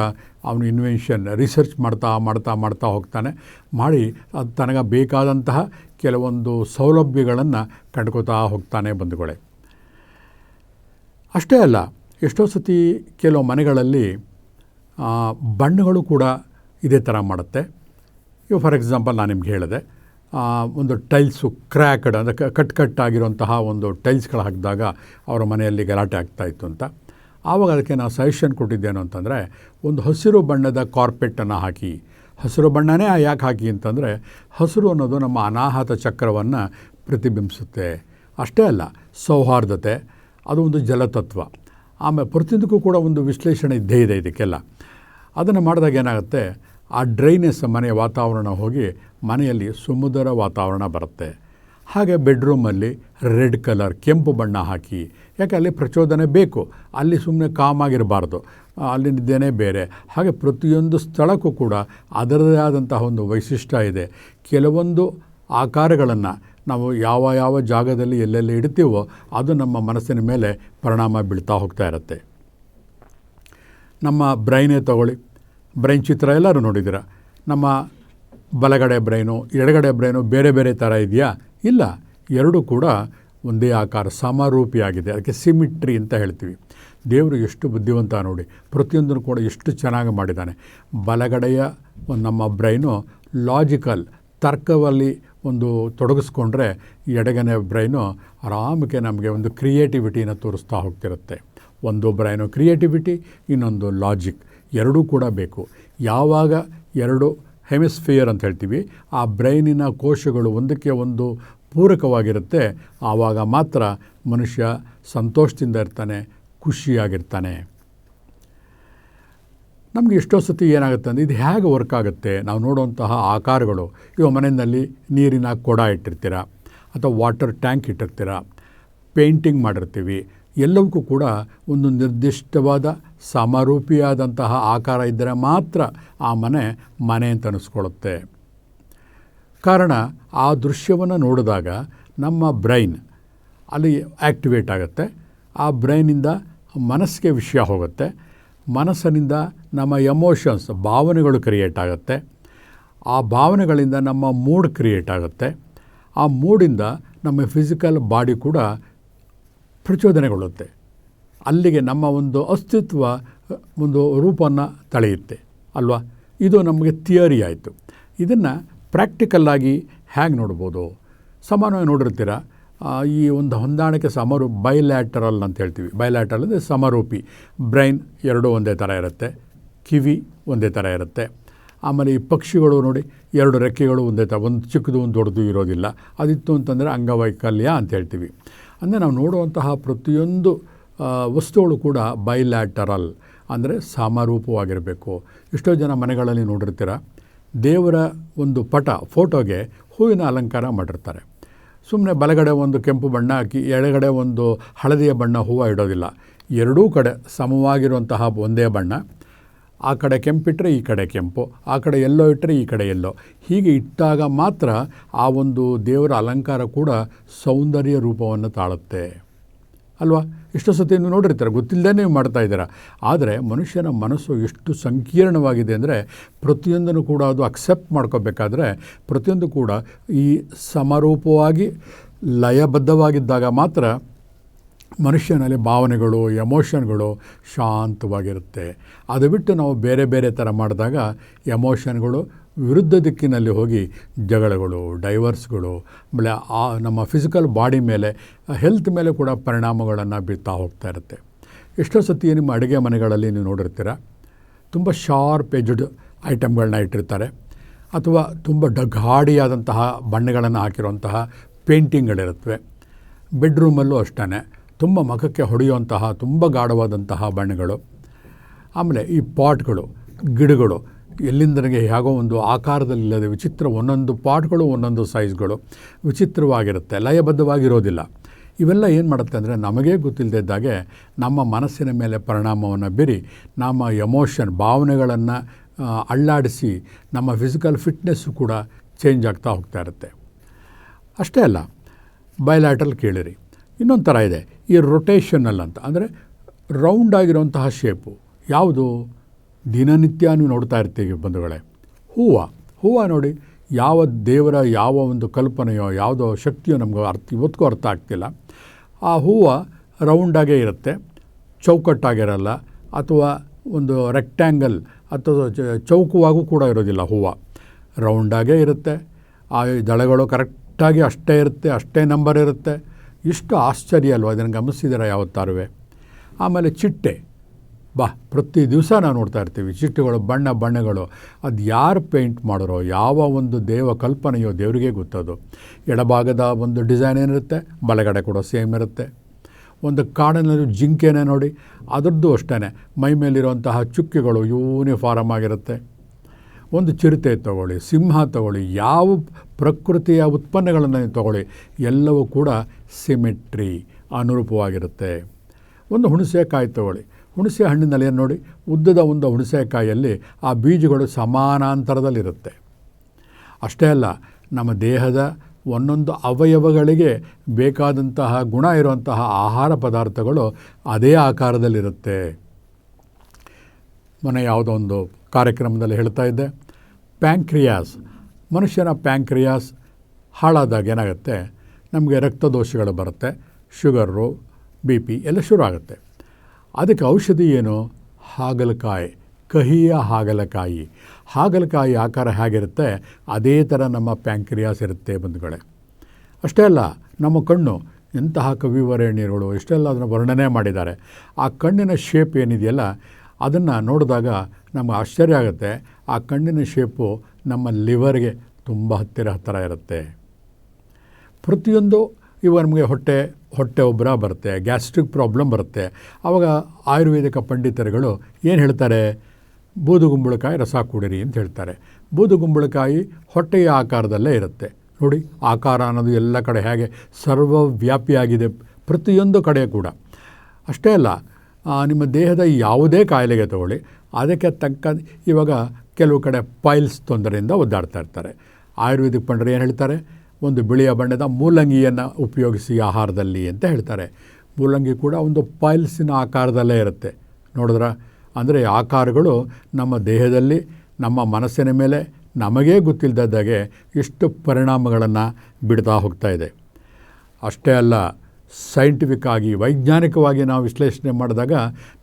ಅವನು ಇನ್ವೆನ್ಷನ್ ರಿಸರ್ಚ್ ಮಾಡ್ತಾ ಮಾಡ್ತಾ ಮಾಡ್ತಾ ಹೋಗ್ತಾನೆ. ಮಾಡಿ, ಅದು ತನಗೆ ಬೇಕಾದಂತಹ ಕೆಲವೊಂದು ಸೌಲಭ್ಯಗಳನ್ನು ಕಂಡ್ಕೋತಾ ಹೋಗ್ತಾನೆ ಬಂಧುಗಳೇ. ಅಷ್ಟೇ ಅಲ್ಲ, ಎಷ್ಟೋ ಸತಿ ಕೆಲವು ಮನೆಗಳಲ್ಲಿ ಬಣ್ಣಗಳು ಕೂಡ ಇದೇ ಥರ ಮಾಡುತ್ತೆ. ಇವು ಫಾರ್ ಎಕ್ಸಾಂಪಲ್ ನಾನು ನಿಮ್ಗೆ ಹೇಳಿದೆ ಒಂದು ಟೈಲ್ಸು ಕ್ರ್ಯಾಕ್ಡ್ ಅಂದರೆ ಕಟ್ ಕಟ್ ಆಗಿರುವಂತಹ ಒಂದು ಟೈಲ್ಸ್ಗಳು ಹಾಕಿದಾಗ ಅವರ ಮನೆಯಲ್ಲಿ ಗಲಾಟೆ ಆಗ್ತಾಯಿತ್ತು ಅಂತ. ಆವಾಗ ಅದಕ್ಕೆ ನಾವು ಸಜೆಷನ್ ಕೊಟ್ಟಿದ್ದೇನು ಅಂತಂದರೆ, ಒಂದು ಹಸಿರು ಬಣ್ಣದ ಕಾರ್ಪೆಟನ್ನು ಹಾಕಿ ಹಸಿರು ಬಣ್ಣನೇ ಯಾಕೆ ಹಾಕಿ ಅಂತಂದರೆ ಹಸಿರು ಅನ್ನೋದು ನಮ್ಮ ಅನಾಹತ ಚಕ್ರವನ್ನು ಪ್ರತಿಬಿಂಬಿಸುತ್ತೆ. ಅಷ್ಟೇ ಅಲ್ಲ, ಸೌಹಾರ್ದತೆ, ಅದು ಒಂದು ಜಲತತ್ವ. ಆಮೇಲೆ ಪ್ರತಿಯೊಂದಕ್ಕೂ ಕೂಡ ಒಂದು ವಿಶ್ಲೇಷಣೆ ಇದ್ದೇ ಇದೆ ಇದಕ್ಕೆಲ್ಲ. ಅದನ್ನು ಮಾಡಿದಾಗ ಏನಾಗುತ್ತೆ, ಆ ಡ್ರೈನೆಸ್ ಮನೆಯ ವಾತಾವರಣ ಹೋಗಿ ಮನೆಯಲ್ಲಿ ಸುಮಧುರ ವಾತಾವರಣ ಬರುತ್ತೆ. ಹಾಗೆ ಬೆಡ್ರೂಮಲ್ಲಿ ರೆಡ್ ಕಲರ್ ಕೆಂಪು ಬಣ್ಣ ಹಾಕಿ. ಯಾಕೆ ಅಲ್ಲಿ ಪ್ರಚೋದನೆ ಬೇಕು? ಅಲ್ಲಿ ಸುಮ್ಮನೆ ಕಾಮಾಗಿರಬಾರ್ದು ನಿದ್ದೆನೆ ಬೇರೆ. ಹಾಗೆ ಪ್ರತಿಯೊಂದು ಸ್ಥಳಕ್ಕೂ ಕೂಡ ಅದರದೇ ಆದಂತಹ ಒಂದು ವೈಶಿಷ್ಟ್ಯ ಇದೆ. ಕೆಲವೊಂದು ಆಕಾರಗಳನ್ನು ನಾವು ಯಾವ ಯಾವ ಜಾಗದಲ್ಲಿ ಎಲ್ಲೆಲ್ಲಿ ಇಡ್ತೀವೋ ಅದು ನಮ್ಮ ಮನಸ್ಸಿನ ಮೇಲೆ ಪರಿಣಾಮ ಬೀಳ್ತಾ ಹೋಗ್ತಾ ಇರುತ್ತೆ. ನಮ್ಮ ಬ್ರೈನೇ ತಗೊಳ್ಳಿ. ಬ್ರೈನ್ ಚಿತ್ರ ಎಲ್ಲರೂ ನೋಡಿದ್ದೀರ? ನಮ್ಮ ಬಲಗಡೆ ಬ್ರೈನು ಎಡಗಡೆ ಬ್ರೈನು ಬೇರೆ ಬೇರೆ ಥರ ಇದೆಯಾ? ಇಲ್ಲ, ಎರಡೂ ಕೂಡ ಒಂದೇ ಆಕಾರ, ಸಮರೂಪಿಯಾಗಿದೆ. ಅದಕ್ಕೆ ಸಿಮಿಟ್ರಿ ಅಂತ ಹೇಳ್ತೀವಿ. ದೇವರು ಎಷ್ಟು ಬುದ್ಧಿವಂತ ನೋಡಿ, ಪ್ರತಿಯೊಂದನ್ನು ಕೂಡ ಎಷ್ಟು ಚೆನ್ನಾಗಿ ಮಾಡಿದ್ದಾನೆ. ಬಲಗಡೆಯ ನಮ್ಮ ಬ್ರೈನು ಲಾಜಿಕಲ್, ತರ್ಕವಲ್ಲಿ ಒಂದು ತೊಡಗಿಸ್ಕೊಂಡ್ರೆ ಎಡಗನೆ ಬ್ರೈನು ಆರಾಮಕ್ಕೆ ನಮಗೆ ಒಂದು ಕ್ರಿಯೇಟಿವಿಟಿನ ತೋರಿಸ್ತಾ ಹೋಗ್ತಿರುತ್ತೆ. ಒಂದು ಬ್ರೈನು ಕ್ರಿಯೇಟಿವಿಟಿ, ಇನ್ನೊಂದು ಲಾಜಿಕ್, ಎರಡೂ ಕೂಡ ಬೇಕು. ಯಾವಾಗ ಎರಡು ಹೆಮಿಸ್ಫಿಯರ್ ಅಂತ ಹೇಳ್ತೀವಿ. ಆ ಬ್ರೈನಿನ ಕೋಶಗಳು ಒಂದಕ್ಕೆ ಒಂದು ಪೂರಕವಾಗಿರುತ್ತೆ. ಆವಾಗ ಮಾತ್ರ ಮನುಷ್ಯ ಸಂತೋಷದಿಂದ ಇರ್ತಾನೆ, ಖುಷಿಯಾಗಿರ್ತಾನೆ. ನಮಗೆ ಎಷ್ಟೋ ಸತಿ ಏನಾಗುತ್ತೆ ಅಂದರೆ ಇದು ಹೇಗೆ ವರ್ಕ್ ಆಗುತ್ತೆ? ನಾವು ನೋಡುವಂತಹ ಆಕಾರಗಳು. ಇವಾಗ ಮನೆಯಲ್ಲಿ ನೀರಿನ ಕೊಡ ಇಟ್ಟಿರ್ತೀರ? ಅಥವಾ ವಾಟರ್ ಟ್ಯಾಂಕ್ ಇಟ್ಟಿರ್ತೀರ? ಪೇಂಟಿಂಗ್ ಮಾಡಿರ್ತೀವಿ. ಎಲ್ಲವಕ್ಕೂ ಕೂಡ ಒಂದು ನಿರ್ದಿಷ್ಟವಾದ ಸಮರೂಪಿಯಾದಂತಹ ಆಕಾರ ಇದ್ದರೆ ಮಾತ್ರ ಆ ಮನೆ ಮನೆ ಅಂತ ಅನಿಸ್ಕೊಳ್ಳುತ್ತೆ. ಕಾರಣ ಆ ದೃಶ್ಯವನ್ನು ನೋಡಿದಾಗ ನಮ್ಮ ಬ್ರೈನ್ ಅಲ್ಲಿ ಆ್ಯಕ್ಟಿವೇಟ್ ಆಗುತ್ತೆ. ಆ ಬ್ರೈನಿಂದ ಮನಸ್ಸಿಗೆ ವಿಷಯ ಹೋಗುತ್ತೆ. ಮನಸ್ಸಿನಿಂದ ನಮ್ಮ ಎಮೋಷನ್ಸ್, ಭಾವನೆಗಳು ಕ್ರಿಯೇಟ್ ಆಗುತ್ತೆ. ಆ ಭಾವನೆಗಳಿಂದ ನಮ್ಮ ಮೂಡ್ ಕ್ರಿಯೇಟ್ ಆಗುತ್ತೆ. ಆ ಮೂಡಿಂದ ನಮ್ಮ ಫಿಸಿಕಲ್ ಬಾಡಿ ಕೂಡ ಪ್ರಚೋದನೆಗೊಳ್ಳುತ್ತೆ. ಅಲ್ಲಿಗೆ ನಮ್ಮ ಒಂದು ಅಸ್ತಿತ್ವ, ಒಂದು ರೂಪವನ್ನು ತಳೆಯುತ್ತೆ, ಅಲ್ವಾ? ಇದು ನಮಗೆ ಥಿಯರಿ ಆಯಿತು. ಇದನ್ನು ಪ್ರಾಕ್ಟಿಕಲ್ಲಾಗಿ ಹೇಗೆ ನೋಡ್ಬೋದು? ಸಮಾನವಾಗಿ ನೋಡಿರ್ತೀರ ಈ ಒಂದು ಹೊಂದಾಣಿಕೆ ಸಮರೂ ಬೈಲ್ಯಾಟರಲ್ ಅಂತ ಹೇಳ್ತೀವಿ. ಬೈಲ್ಯಾಟರಲ್ ಅಂದರೆ ಸಮರೂಪಿ. ಬ್ರೈನ್ ಎರಡೂ ಒಂದೇ ಥರ ಇರುತ್ತೆ. ಕಿವಿ ಒಂದೇ ಥರ ಇರುತ್ತೆ. ಆಮೇಲೆ ಈ ಪಕ್ಷಿಗಳು ನೋಡಿ, ಎರಡು ರೆಕ್ಕೆಗಳು ಒಂದೇ ಥರ ಒಂದು ಚಿಕ್ಕದು, ಒಂದು ದೊಡ್ಡದು ಇರೋದಿಲ್ಲ. ಅದಿತ್ತು ಅಂತಂದರೆ ಅಂಗವೈಕಲ್ಯ ಅಂತ ಹೇಳ್ತೀವಿ. ಅಂದರೆ ನಾವು ನೋಡುವಂತಹ ಪ್ರತಿಯೊಂದು ವಸ್ತುಗಳು ಕೂಡ ಬೈಲ್ಯಾಟರಲ್ ಅಂದರೆ ಸಮರೂಪವಾಗಿರಬೇಕು. ಎಷ್ಟೋ ಜನ ಮನೆಗಳಲ್ಲಿ ನೋಡಿರ್ತೀರ, ದೇವರ ಒಂದು ಪಟ ಫೋಟೋಗೆ ಹೂವಿನ ಅಲಂಕಾರ ಮಾಡಿರ್ತಾರೆ. ಸುಮ್ಮನೆ ಬಲಗಡೆ ಒಂದು ಕೆಂಪು ಬಣ್ಣ ಹಾಕಿ, ಎಡಗಡೆ ಒಂದು ಹಳದಿಯ ಬಣ್ಣ ಹೂವು ಇಡೋದಿಲ್ಲ. ಎರಡೂ ಕಡೆ ಸಮವಾಗಿರುವಂತಹ ಒಂದೇ ಬಣ್ಣ. ಆ ಕಡೆ ಕೆಂಪಿಟ್ಟರೆ ಈ ಕಡೆ ಕೆಂಪು, ಆ ಕಡೆ ಎಲ್ಲೋ ಇಟ್ಟರೆ ಈ ಕಡೆ ಎಲ್ಲೋ ಹೀಗೆ ಇಟ್ಟಾಗ ಮಾತ್ರ ಆ ಒಂದು ದೇವರ ಅಲಂಕಾರ ಕೂಡ ಸೌಂದರ್ಯ ರೂಪವನ್ನು ತಾಳುತ್ತೆ. ಅಲ್ವಾ? ಎಷ್ಟೋ ಸತಿ ನೀವು ನೋಡಿರ್ತಾರೆ ಗೊತ್ತಿಲ್ಲದೆ ನೀವು ಮಾಡ್ತಾ ಇದ್ದೀರ. ಆದರೆ ಮನುಷ್ಯನ ಮನಸ್ಸು ಎಷ್ಟು ಸಂಕೀರ್ಣವಾಗಿದೆ ಅಂದರೆ ಪ್ರತಿಯೊಂದನ್ನು ಕೂಡ ಅದು ಅಕ್ಸೆಪ್ಟ್ ಮಾಡ್ಕೋಬೇಕಾದ್ರೆ ಪ್ರತಿಯೊಂದು ಕೂಡ ಈ ಸಮರೂಪವಾಗಿ, ಲಯಬದ್ಧವಾಗಿದ್ದಾಗ ಮಾತ್ರ ಮನುಷ್ಯನಲ್ಲಿ ಭಾವನೆಗಳು ಎಮೋಷನ್ಗಳು ಶಾಂತವಾಗಿರುತ್ತೆ. ಅದು ಬಿಟ್ಟು ನಾವು ಬೇರೆ ಬೇರೆ ಥರ ಮಾಡಿದಾಗ ಎಮೋಷನ್ಗಳು ವಿರುದ್ಧ ದಿಕ್ಕಿನಲ್ಲಿ ಹೋಗಿ ಜಗಳಗಳು ಡೈವರ್ಸ್ಗಳು ಆಮೇಲೆ ಆ ನಮ್ಮ ಫಿಸಿಕಲ್ ಬಾಡಿ ಮೇಲೆ ಹೆಲ್ತ್ ಮೇಲೆ ಕೂಡ ಪರಿಣಾಮಗಳನ್ನು ಬೀರ್ತಾ ಹೋಗ್ತಾ ಇರುತ್ತೆ. ಎಷ್ಟೋ ಸತಿ ನಿಮ್ಮ ಅಡುಗೆ ಮನೆಗಳಲ್ಲಿ ನೀವು ನೋಡಿರ್ತೀರ, ತುಂಬ ಶಾರ್ಪ್ ಎಜ್ಡ್ ಐಟಮ್ಗಳನ್ನ ಇಟ್ಟಿರ್ತಾರೆ, ಅಥವಾ ತುಂಬ ಡಗಾಡಿಯಾದಂತಹ ಬಣ್ಣಗಳನ್ನು ಹಾಕಿರುವಂತಹ ಪೇಂಟಿಂಗ್ಗಳಿರುತ್ತವೆ ಬೆಡ್ರೂಮಲ್ಲೂ ಅಷ್ಟೇ ತುಂಬ ಮುಖಕ್ಕೆ ಹೊಡೆಯುವಂತಹ, ತುಂಬ ಗಾಢವಾದಂತಹ ಬಣ್ಣಗಳು. ಆಮೇಲೆ ಈ ಪಾಟ್ಗಳು, ಗಿಡಗಳು ಎಲ್ಲಿಂದ ನನಗೆ ಹೇಗೋ ಒಂದು ಆಕಾರದಲ್ಲಿಲ್ಲದೆ ವಿಚಿತ್ರ ಒಂದೊಂದು ಪಾಟ್ಗಳು, ಒಂದೊಂದು ಸೈಜ್ಗಳು ವಿಚಿತ್ರವಾಗಿರುತ್ತೆ, ಲಯಬದ್ಧವಾಗಿರೋದಿಲ್ಲ. ಇವೆಲ್ಲ ಏನು ಮಾಡುತ್ತೆ ಅಂದರೆ ನಮಗೇ ಗೊತ್ತಿಲ್ಲದಿದ್ದಾಗೆ ನಮ್ಮ ಮನಸ್ಸಿನ ಮೇಲೆ ಪರಿಣಾಮವನ್ನು ಬೀರಿ ನಮ್ಮ ಎಮೋಷನ್, ಭಾವನೆಗಳನ್ನು ಅಳ್ಳಾಡಿಸಿ ನಮ್ಮ ಫಿಸಿಕಲ್ ಫಿಟ್ನೆಸ್ಸು ಕೂಡ ಚೇಂಜ್ ಆಗ್ತಾ ಹೋಗ್ತಾ ಇರುತ್ತೆ. ಅಷ್ಟೇ ಅಲ್ಲ ಬಯಲಾಟಲ್ ಕೇಳಿರಿ. ಇನ್ನೊಂದು ಥರ ಇದೆ. ಈ ರೊಟೇಷನಲ್ ಅಂತ, ಅಂದರೆ ರೌಂಡ್ ಆಗಿರುವಂತಹ ಶೇಪು ಯಾವುದು? ದಿನನಿತ್ಯ ನೀವು ನೋಡ್ತಾ ಇರ್ತೀವಿ ಬಂಧುಗಳೇ. ಹೂವು. ಹೂವು ನೋಡಿ, ಯಾವ ದೇವರ ಯಾವ ಒಂದು ಕಲ್ಪನೆಯೋ, ಯಾವುದೋ ಶಕ್ತಿಯೋ ನಮಗೆ ಅರ್ಥ, ಇವತ್ತಿಗೂ ಅರ್ಥ ಆಗ್ತಿಲ್ಲ. ಆ ಹೂವು ರೌಂಡಾಗೇ ಇರುತ್ತೆ, ಚೌಕಟ್ಟಾಗಿರಲ್ಲ, ಅಥವಾ ಒಂದು ರೆಕ್ಟ್ಯಾಂಗಲ್ ಅಥವಾ ಚೌಕವಾಗೂ ಕೂಡ ಇರೋದಿಲ್ಲ ಹೂವು. ರೌಂಡಾಗೇ ಇರುತ್ತೆ, ಆ ದಳಗಳು ಕರೆಕ್ಟಾಗಿ ಅಷ್ಟೇ ಇರುತ್ತೆ, ಅಷ್ಟೇ ನಂಬರ್ ಇರುತ್ತೆ. ಇಷ್ಟು ಆಶ್ಚರ್ಯ ಅಲ್ವಾ? ಅದನ್ನು ಗಮನಿಸಿದ್ದೀರಾ ಯಾವತ್ತಾರುವೆ? ಆಮೇಲೆ ಚಿಟ್ಟೆ. ಬಾ, ಪ್ರತಿ ದಿವಸ ನಾವು ನೋಡ್ತಾ ಇರ್ತೀವಿ. ಚಿಟ್ಟೆಗಳು, ಬಣ್ಣ ಬಣ್ಣಗಳು. ಅದು ಯಾರು ಪೇಂಟ್ ಮಾಡೋರೋ, ಯಾವ ಒಂದು ದೇವ ಕಲ್ಪನೆಯೋ ದೇವರಿಗೆ ಗೊತ್ತದು. ಎಡಭಾಗದ ಒಂದು ಡಿಸೈನ್ ಏನಿರುತ್ತೆ? ಬಲಗಡೆ ಕೂಡ ಸೇಮ್ ಇರುತ್ತೆ. ಒಂದು ಕಾಡಿನಲ್ಲಿ ಜಿಂಕೆನೇ ನೋಡಿ, ಅದರದ್ದು ಅಷ್ಟೇ ಮೈ ಮೇಲಿರುವಂತಹ ಚುಕ್ಕೆಗಳು ಯೂನಿಫಾರಮ್ ಆಗಿರುತ್ತೆ. ಒಂದು ಚಿರತೆ ತಗೊಳ್ಳಿ, ಸಿಂಹ ತಗೊಳ್ಳಿ, ಯಾವ ಪ್ರಕೃತಿಯ ಉತ್ಪನ್ನಗಳನ್ನು ತಗೊಳ್ಳಿ, ಎಲ್ಲವೂ ಕೂಡ ಸಿಮೆಟ್ರಿ ಅನುರೂಪವಾಗಿರುತ್ತೆ. ಒಂದು ಹುಣಸೆಕಾಯಿ ತಗೊಳ್ಳಿ. ಹುಣಸೆ ಹಣ್ಣಿನಲ್ಲಿ ಏನು ನೋಡಿ, ಉದ್ದದ ಒಂದು ಹುಣಸೆಕಾಯಿಯಲ್ಲಿ ಆ ಬೀಜಗಳು ಸಮಾನಾಂತರದಲ್ಲಿರುತ್ತೆ. ಅಷ್ಟೇ ಅಲ್ಲ, ನಮ್ಮ ದೇಹದ ಒಂದೊಂದು ಅವಯವಗಳಿಗೆ ಬೇಕಾದಂತಹ ಗುಣ ಇರುವಂತಹ ಆಹಾರ ಪದಾರ್ಥಗಳು ಅದೇ ಆಕಾರದಲ್ಲಿರುತ್ತೆ. ಮನೆ ಯಾವುದೋ ಒಂದು ಕಾರ್ಯಕ್ರಮದಲ್ಲಿ ಹೇಳ್ತಾ ಇದ್ದೆ. ಪ್ಯಾಂಕ್ರಿಯಾಸ್, ಮನುಷ್ಯನ ಪ್ಯಾಂಕ್ರಿಯಾಸ್ ಹಾಳಾದಾಗ ಏನಾಗುತ್ತೆ? ನಮಗೆ ರಕ್ತದೋಷಗಳು ಬರುತ್ತೆ, ಶುಗರು, ಬಿ ಪಿ ಎಲ್ಲ ಶುರು ಆಗುತ್ತೆ. ಅದಕ್ಕೆ ಔಷಧಿ ಏನು? ಹಾಗಲಕಾಯಿ, ಕಹಿಯ ಹಾಗಲಕಾಯಿ. ಹಾಗಲಕಾಯಿ ಆಕಾರ ಹೇಗಿರುತ್ತೆ? ಅದೇ ಥರ ನಮ್ಮ ಪ್ಯಾಂಕ್ರಿಯಾಸ್ ಇರುತ್ತೆ ಬಂಧುಗಳೇ. ಅಷ್ಟೇ ಅಲ್ಲ, ನಮ್ಮ ಕಣ್ಣು ಎಂತಹ ಕವಿವರೇಣ್ಯರುಗಳು ಇಷ್ಟೆಲ್ಲ ಅದನ್ನು ವರ್ಣನೆ ಮಾಡಿದ್ದಾರೆ. ಆ ಕಣ್ಣಿನ ಶೇಪ್ ಏನಿದೆಯಲ್ಲ ಅದನ್ನು ನೋಡಿದಾಗ ನಮಗೆ ಆಶ್ಚರ್ಯ ಆಗುತ್ತೆ. ಆ ಕಣ್ಣಿನ ಶೇಪು ನಮ್ಮ ಲಿವರ್ಗೆ ತುಂಬ ಹತ್ತಿರ ಹತ್ತಿರ ಇರುತ್ತೆ. ಪ್ರತಿಯೊಂದು ಇವ ನಮಗೆ ಹೊಟ್ಟೆ ಹೊಟ್ಟೆ ಉಬ್ಬರ ಬರುತ್ತೆ ಗ್ಯಾಸ್ಟ್ರಿಕ್ ಪ್ರಾಬ್ಲಮ್ ಬರುತ್ತೆ. ಆವಾಗ ಆಯುರ್ವೇದಿಕ ಪಂಡಿತರುಗಳು ಏನು ಹೇಳ್ತಾರೆ? ಬೂದುಗುಂಬಳಕಾಯಿ ರಸ ಕುಡಿರಿ ಅಂತ ಹೇಳ್ತಾರೆ. ಬೂದುಗುಂಬಳಕಾಯಿ ಹೊಟ್ಟೆಯ ಆಕಾರದಲ್ಲೇ ಇರುತ್ತೆ. ನೋಡಿ, ಆಕಾರ ಅನ್ನೋದು ಎಲ್ಲ ಕಡೆ ಹೇಗೆ ಸರ್ವವ್ಯಾಪಿಯಾಗಿದೆ ಪ್ರತಿಯೊಂದು ಕಡೆ ಕೂಡ. ಅಷ್ಟೇ ಅಲ್ಲ ನಿಮ್ಮ ದೇಹದ ಯಾವುದೇ ಕಾಯಿಲೆಗೆ ತಗೊಳ್ಳಿ. ಅದಕ್ಕೆ ತಕ್ಕ ಇವಾಗ ಕೆಲವು ಕಡೆ ಪೈಲ್ಸ್ ತೊಂದರೆಯಿಂದ ಒದ್ದಾಡ್ತಾ ಇರ್ತಾರೆ. ಆಯುರ್ವೇದಿಕ್ ಪಂಡರು ಏನು ಹೇಳ್ತಾರೆ? ಒಂದು ಬಿಳಿಯ ಬಣ್ಣದ ಮೂಲಂಗಿಯನ್ನು ಉಪಯೋಗಿಸಿ ಆಹಾರದಲ್ಲಿ ಅಂತ ಹೇಳ್ತಾರೆ. ಮೂಲಂಗಿ ಕೂಡ ಒಂದು ಪೈಲ್ಸಿನ ಆಕಾರದಲ್ಲೇ ಇರುತ್ತೆ. ನೋಡಿದ್ರ? ಅಂದರೆ ಆಕಾರಗಳು ನಮ್ಮ ದೇಹದಲ್ಲಿ, ನಮ್ಮ ಮನಸ್ಸಿನ ಮೇಲೆ ನಮಗೇ ಗೊತ್ತಿಲ್ಲದಾಗೆ ಇಷ್ಟು ಪರಿಣಾಮಗಳನ್ನು ಬಿಡ್ತಾ ಹೋಗ್ತಾ ಇದೆ. ಅಷ್ಟೇ ಅಲ್ಲ ಸೈಂಟಿಫಿಕ್ ಆಗಿ, ವೈಜ್ಞಾನಿಕವಾಗಿ ನಾವು ವಿಶ್ಲೇಷಣೆ ಮಾಡಿದಾಗ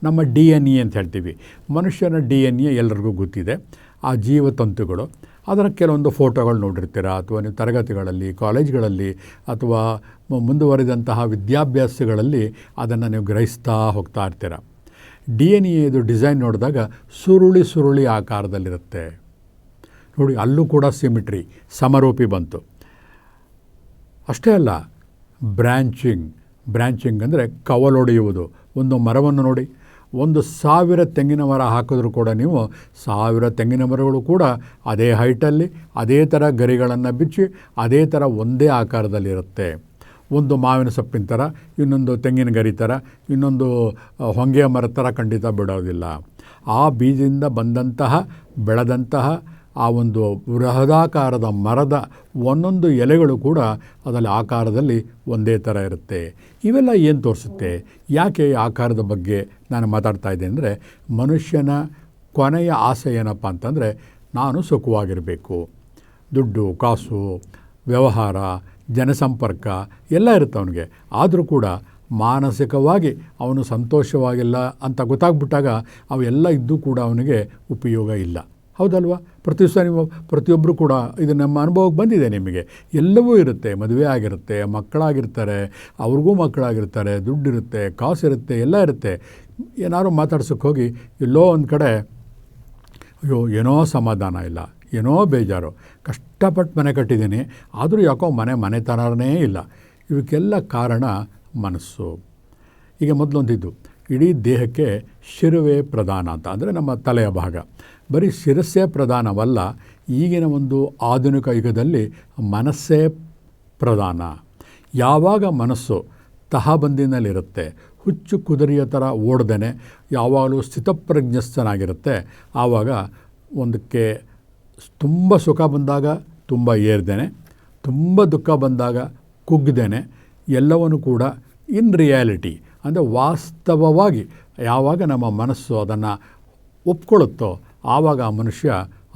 ನಮ್ಮ ಡಿ ಎನ್ ಎ ಅಂತ ಹೇಳ್ತೀವಿ. ಮನುಷ್ಯನ ಡಿ ಎನ್ ಎ ಎಲ್ಲರಿಗೂ ಗೊತ್ತಿದೆ. ಆ ಜೀವತಂತುಗಳು, ಅದರ ಕೆಲವೊಂದು ಫೋಟೋಗಳು ನೋಡಿರ್ತೀರ? ಅಥವಾ ನೀವು ತರಗತಿಗಳಲ್ಲಿ, ಕಾಲೇಜ್ಗಳಲ್ಲಿ, ಅಥವಾ ಮುಂದುವರಿದಂತಹ ವಿದ್ಯಾಭ್ಯಾಸಗಳಲ್ಲಿ ಅದನ್ನು ನೀವು ಗ್ರಹಿಸ್ತಾ ಹೋಗ್ತಾ ಇರ್ತೀರ? ಡಿ ಎನ್ ಎದು ಡಿಸೈನ್ ನೋಡಿದಾಗ ಸುರುಳಿ ಸುರುಳಿ ಆಕಾರದಲ್ಲಿರುತ್ತೆ. ನೋಡಿ, ಅಲ್ಲೂ ಕೂಡ ಸಿಮಿಟ್ರಿ ಸಮರೂಪಿ ಬಂತು. ಅಷ್ಟೇ ಅಲ್ಲ ಬ್ರ್ಯಾಂಚಿಂಗ್ ಬ್ರ್ಯಾಂಚಿಂಗ್ ಅಂದರೆ ಕವಲೊಡೆಯುವುದು ಒಂದು ಮರವನ್ನು ನೋಡಿ. ಒಂದು ಸಾವಿರ ತೆಂಗಿನ ಮರ ಹಾಕಿದ್ರೂ ಕೂಡ ನೀವು ಸಾವಿರ ತೆಂಗಿನ ಮರಗಳು ಕೂಡ ಅದೇ ಹೈಟಲ್ಲಿ, ಅದೇ ಥರ ಗರಿಗಳನ್ನು ಬಿಚ್ಚಿ, ಅದೇ ಥರ ಒಂದೇ ಆಕಾರದಲ್ಲಿರುತ್ತೆ ಒಂದು ಮಾವಿನ ಸೊಪ್ಪಿನ ಥರ, ಇನ್ನೊಂದು ತೆಂಗಿನ ಗರಿ ಥರ, ಇನ್ನೊಂದು ಹೊಂಗೆಯ ಮರ ಥರ ಖಂಡಿತ ಬಿಡೋದಿಲ್ಲ. ಆ ಬೀಜದಿಂದ ಬಂದಂತಹ, ಬೆಳೆದಂತಹ ಆ ಒಂದು ಬೃಹದಾಕಾರದ ಮರದ ಒಂದೊಂದು ಎಲೆಗಳು ಕೂಡ ಅದರಲ್ಲಿ ಆಕಾರದಲ್ಲಿ ಒಂದೇ ಥರ ಇರುತ್ತೆ. ಇವೆಲ್ಲ ಏನು ತೋರಿಸುತ್ತೆ? ಯಾಕೆ ಆಕಾರದ ಬಗ್ಗೆ ನಾನು ಮಾತಾಡ್ತಾ ಇದ್ದೆ ಅಂದರೆ, ಮನುಷ್ಯನ ಕೊನೆಯ ಆಸೆ ಏನಪ್ಪ ಅಂತಂದರೆ, ನಾನು ಸುಖವಾಗಿರಬೇಕು. ದುಡ್ಡು, ಕಾಸು, ವ್ಯವಹಾರ, ಜನಸಂಪರ್ಕ ಎಲ್ಲ ಇರುತ್ತೆ ಅವನಿಗೆ. ಆದರೂ ಕೂಡ ಮಾನಸಿಕವಾಗಿ ಅವನು ಸಂತೋಷವಾಗಿಲ್ಲ ಅಂತ ಗೊತ್ತಾಗ್ಬಿಟ್ಟಾಗ ಅವೆಲ್ಲ ಇದ್ದೂ ಕೂಡ ಅವನಿಗೆ ಉಪಯೋಗ ಇಲ್ಲ. ಹೌದಲ್ವಾ? ಪ್ರತಿ ದಿವಸ ನೀವು ಪ್ರತಿಯೊಬ್ಬರು ಕೂಡ ಇದು ನಮ್ಮ ಅನುಭವಕ್ಕೆ ಬಂದಿದೆ ನಿಮಗೆ. ಎಲ್ಲವೂ ಇರುತ್ತೆ, ಮದುವೆ ಆಗಿರುತ್ತೆ, ಮಕ್ಕಳಾಗಿರ್ತಾರೆ, ಅವ್ರಿಗೂ ಮಕ್ಕಳಾಗಿರ್ತಾರೆ, ದುಡ್ಡಿರುತ್ತೆ, ಕಾಸಿರುತ್ತೆ, ಎಲ್ಲ ಇರುತ್ತೆ. ಏನಾದ್ರು ಮಾತಾಡ್ಸೋಕ್ಕೆ ಹೋಗಿ ಎಲ್ಲೋ ಒಂದು ಕಡೆ, ಅಯ್ಯೋ, ಏನೋ ಸಮಾಧಾನ ಇಲ್ಲ, ಏನೋ ಬೇಜಾರು. ಕಷ್ಟಪಟ್ಟು ಮನೆ ಕಟ್ಟಿದ್ದೀನಿ, ಆದರೂ ಯಾಕೋ ಮನೆ ಮನೆ ಥರನೇ ಇಲ್ಲ. ಇವಕ್ಕೆಲ್ಲ ಕಾರಣ ಮನಸ್ಸು. ಈಗ ಮೊದಲೊಂದಿದ್ದು, ಇಡೀ ದೇಹಕ್ಕೆ ಶಿರುವೆ ಪ್ರಧಾನ ಅಂತ, ಅಂದರೆ ನಮ್ಮ ತಲೆಯ ಭಾಗ. ಬರೀ ಶಿರಸ್ಸೇ ಪ್ರಧಾನವಲ್ಲ, ಈಗಿನ ಒಂದು ಆಧುನಿಕ ಯುಗದಲ್ಲಿ ಮನಸ್ಸೇ ಪ್ರಧಾನ. ಯಾವಾಗ ಮನಸ್ಸು ತಹಬಂದಿನಲ್ಲಿರುತ್ತೆ, ಹುಚ್ಚು ಕುದುರೆಯ ಥರ ಓಡ್ದೇನೆ, ಯಾವಾಗಲೂ ಸ್ಥಿತಪ್ರಜ್ಞಸ್ಥನಾಗಿರುತ್ತೆ, ಆವಾಗ ಒಂದಕ್ಕೆ ತುಂಬ ಸುಖ ಬಂದಾಗ ತುಂಬ ಏರ್ದೇನೆ, ತುಂಬ ದುಃಖ ಬಂದಾಗ ಕುಗ್ದೇನೆ, ಎಲ್ಲವನ್ನು ಕೂಡ ಇನ್ ರಿಯಾಲಿಟಿ ಅಂದರೆ ವಾಸ್ತವವಾಗಿ ಯಾವಾಗ ನಮ್ಮ ಮನಸ್ಸು ಅದನ್ನು ಒಪ್ಕೊಳ್ಳುತ್ತೋ ಆವಾಗ ಆ ಮನುಷ್ಯ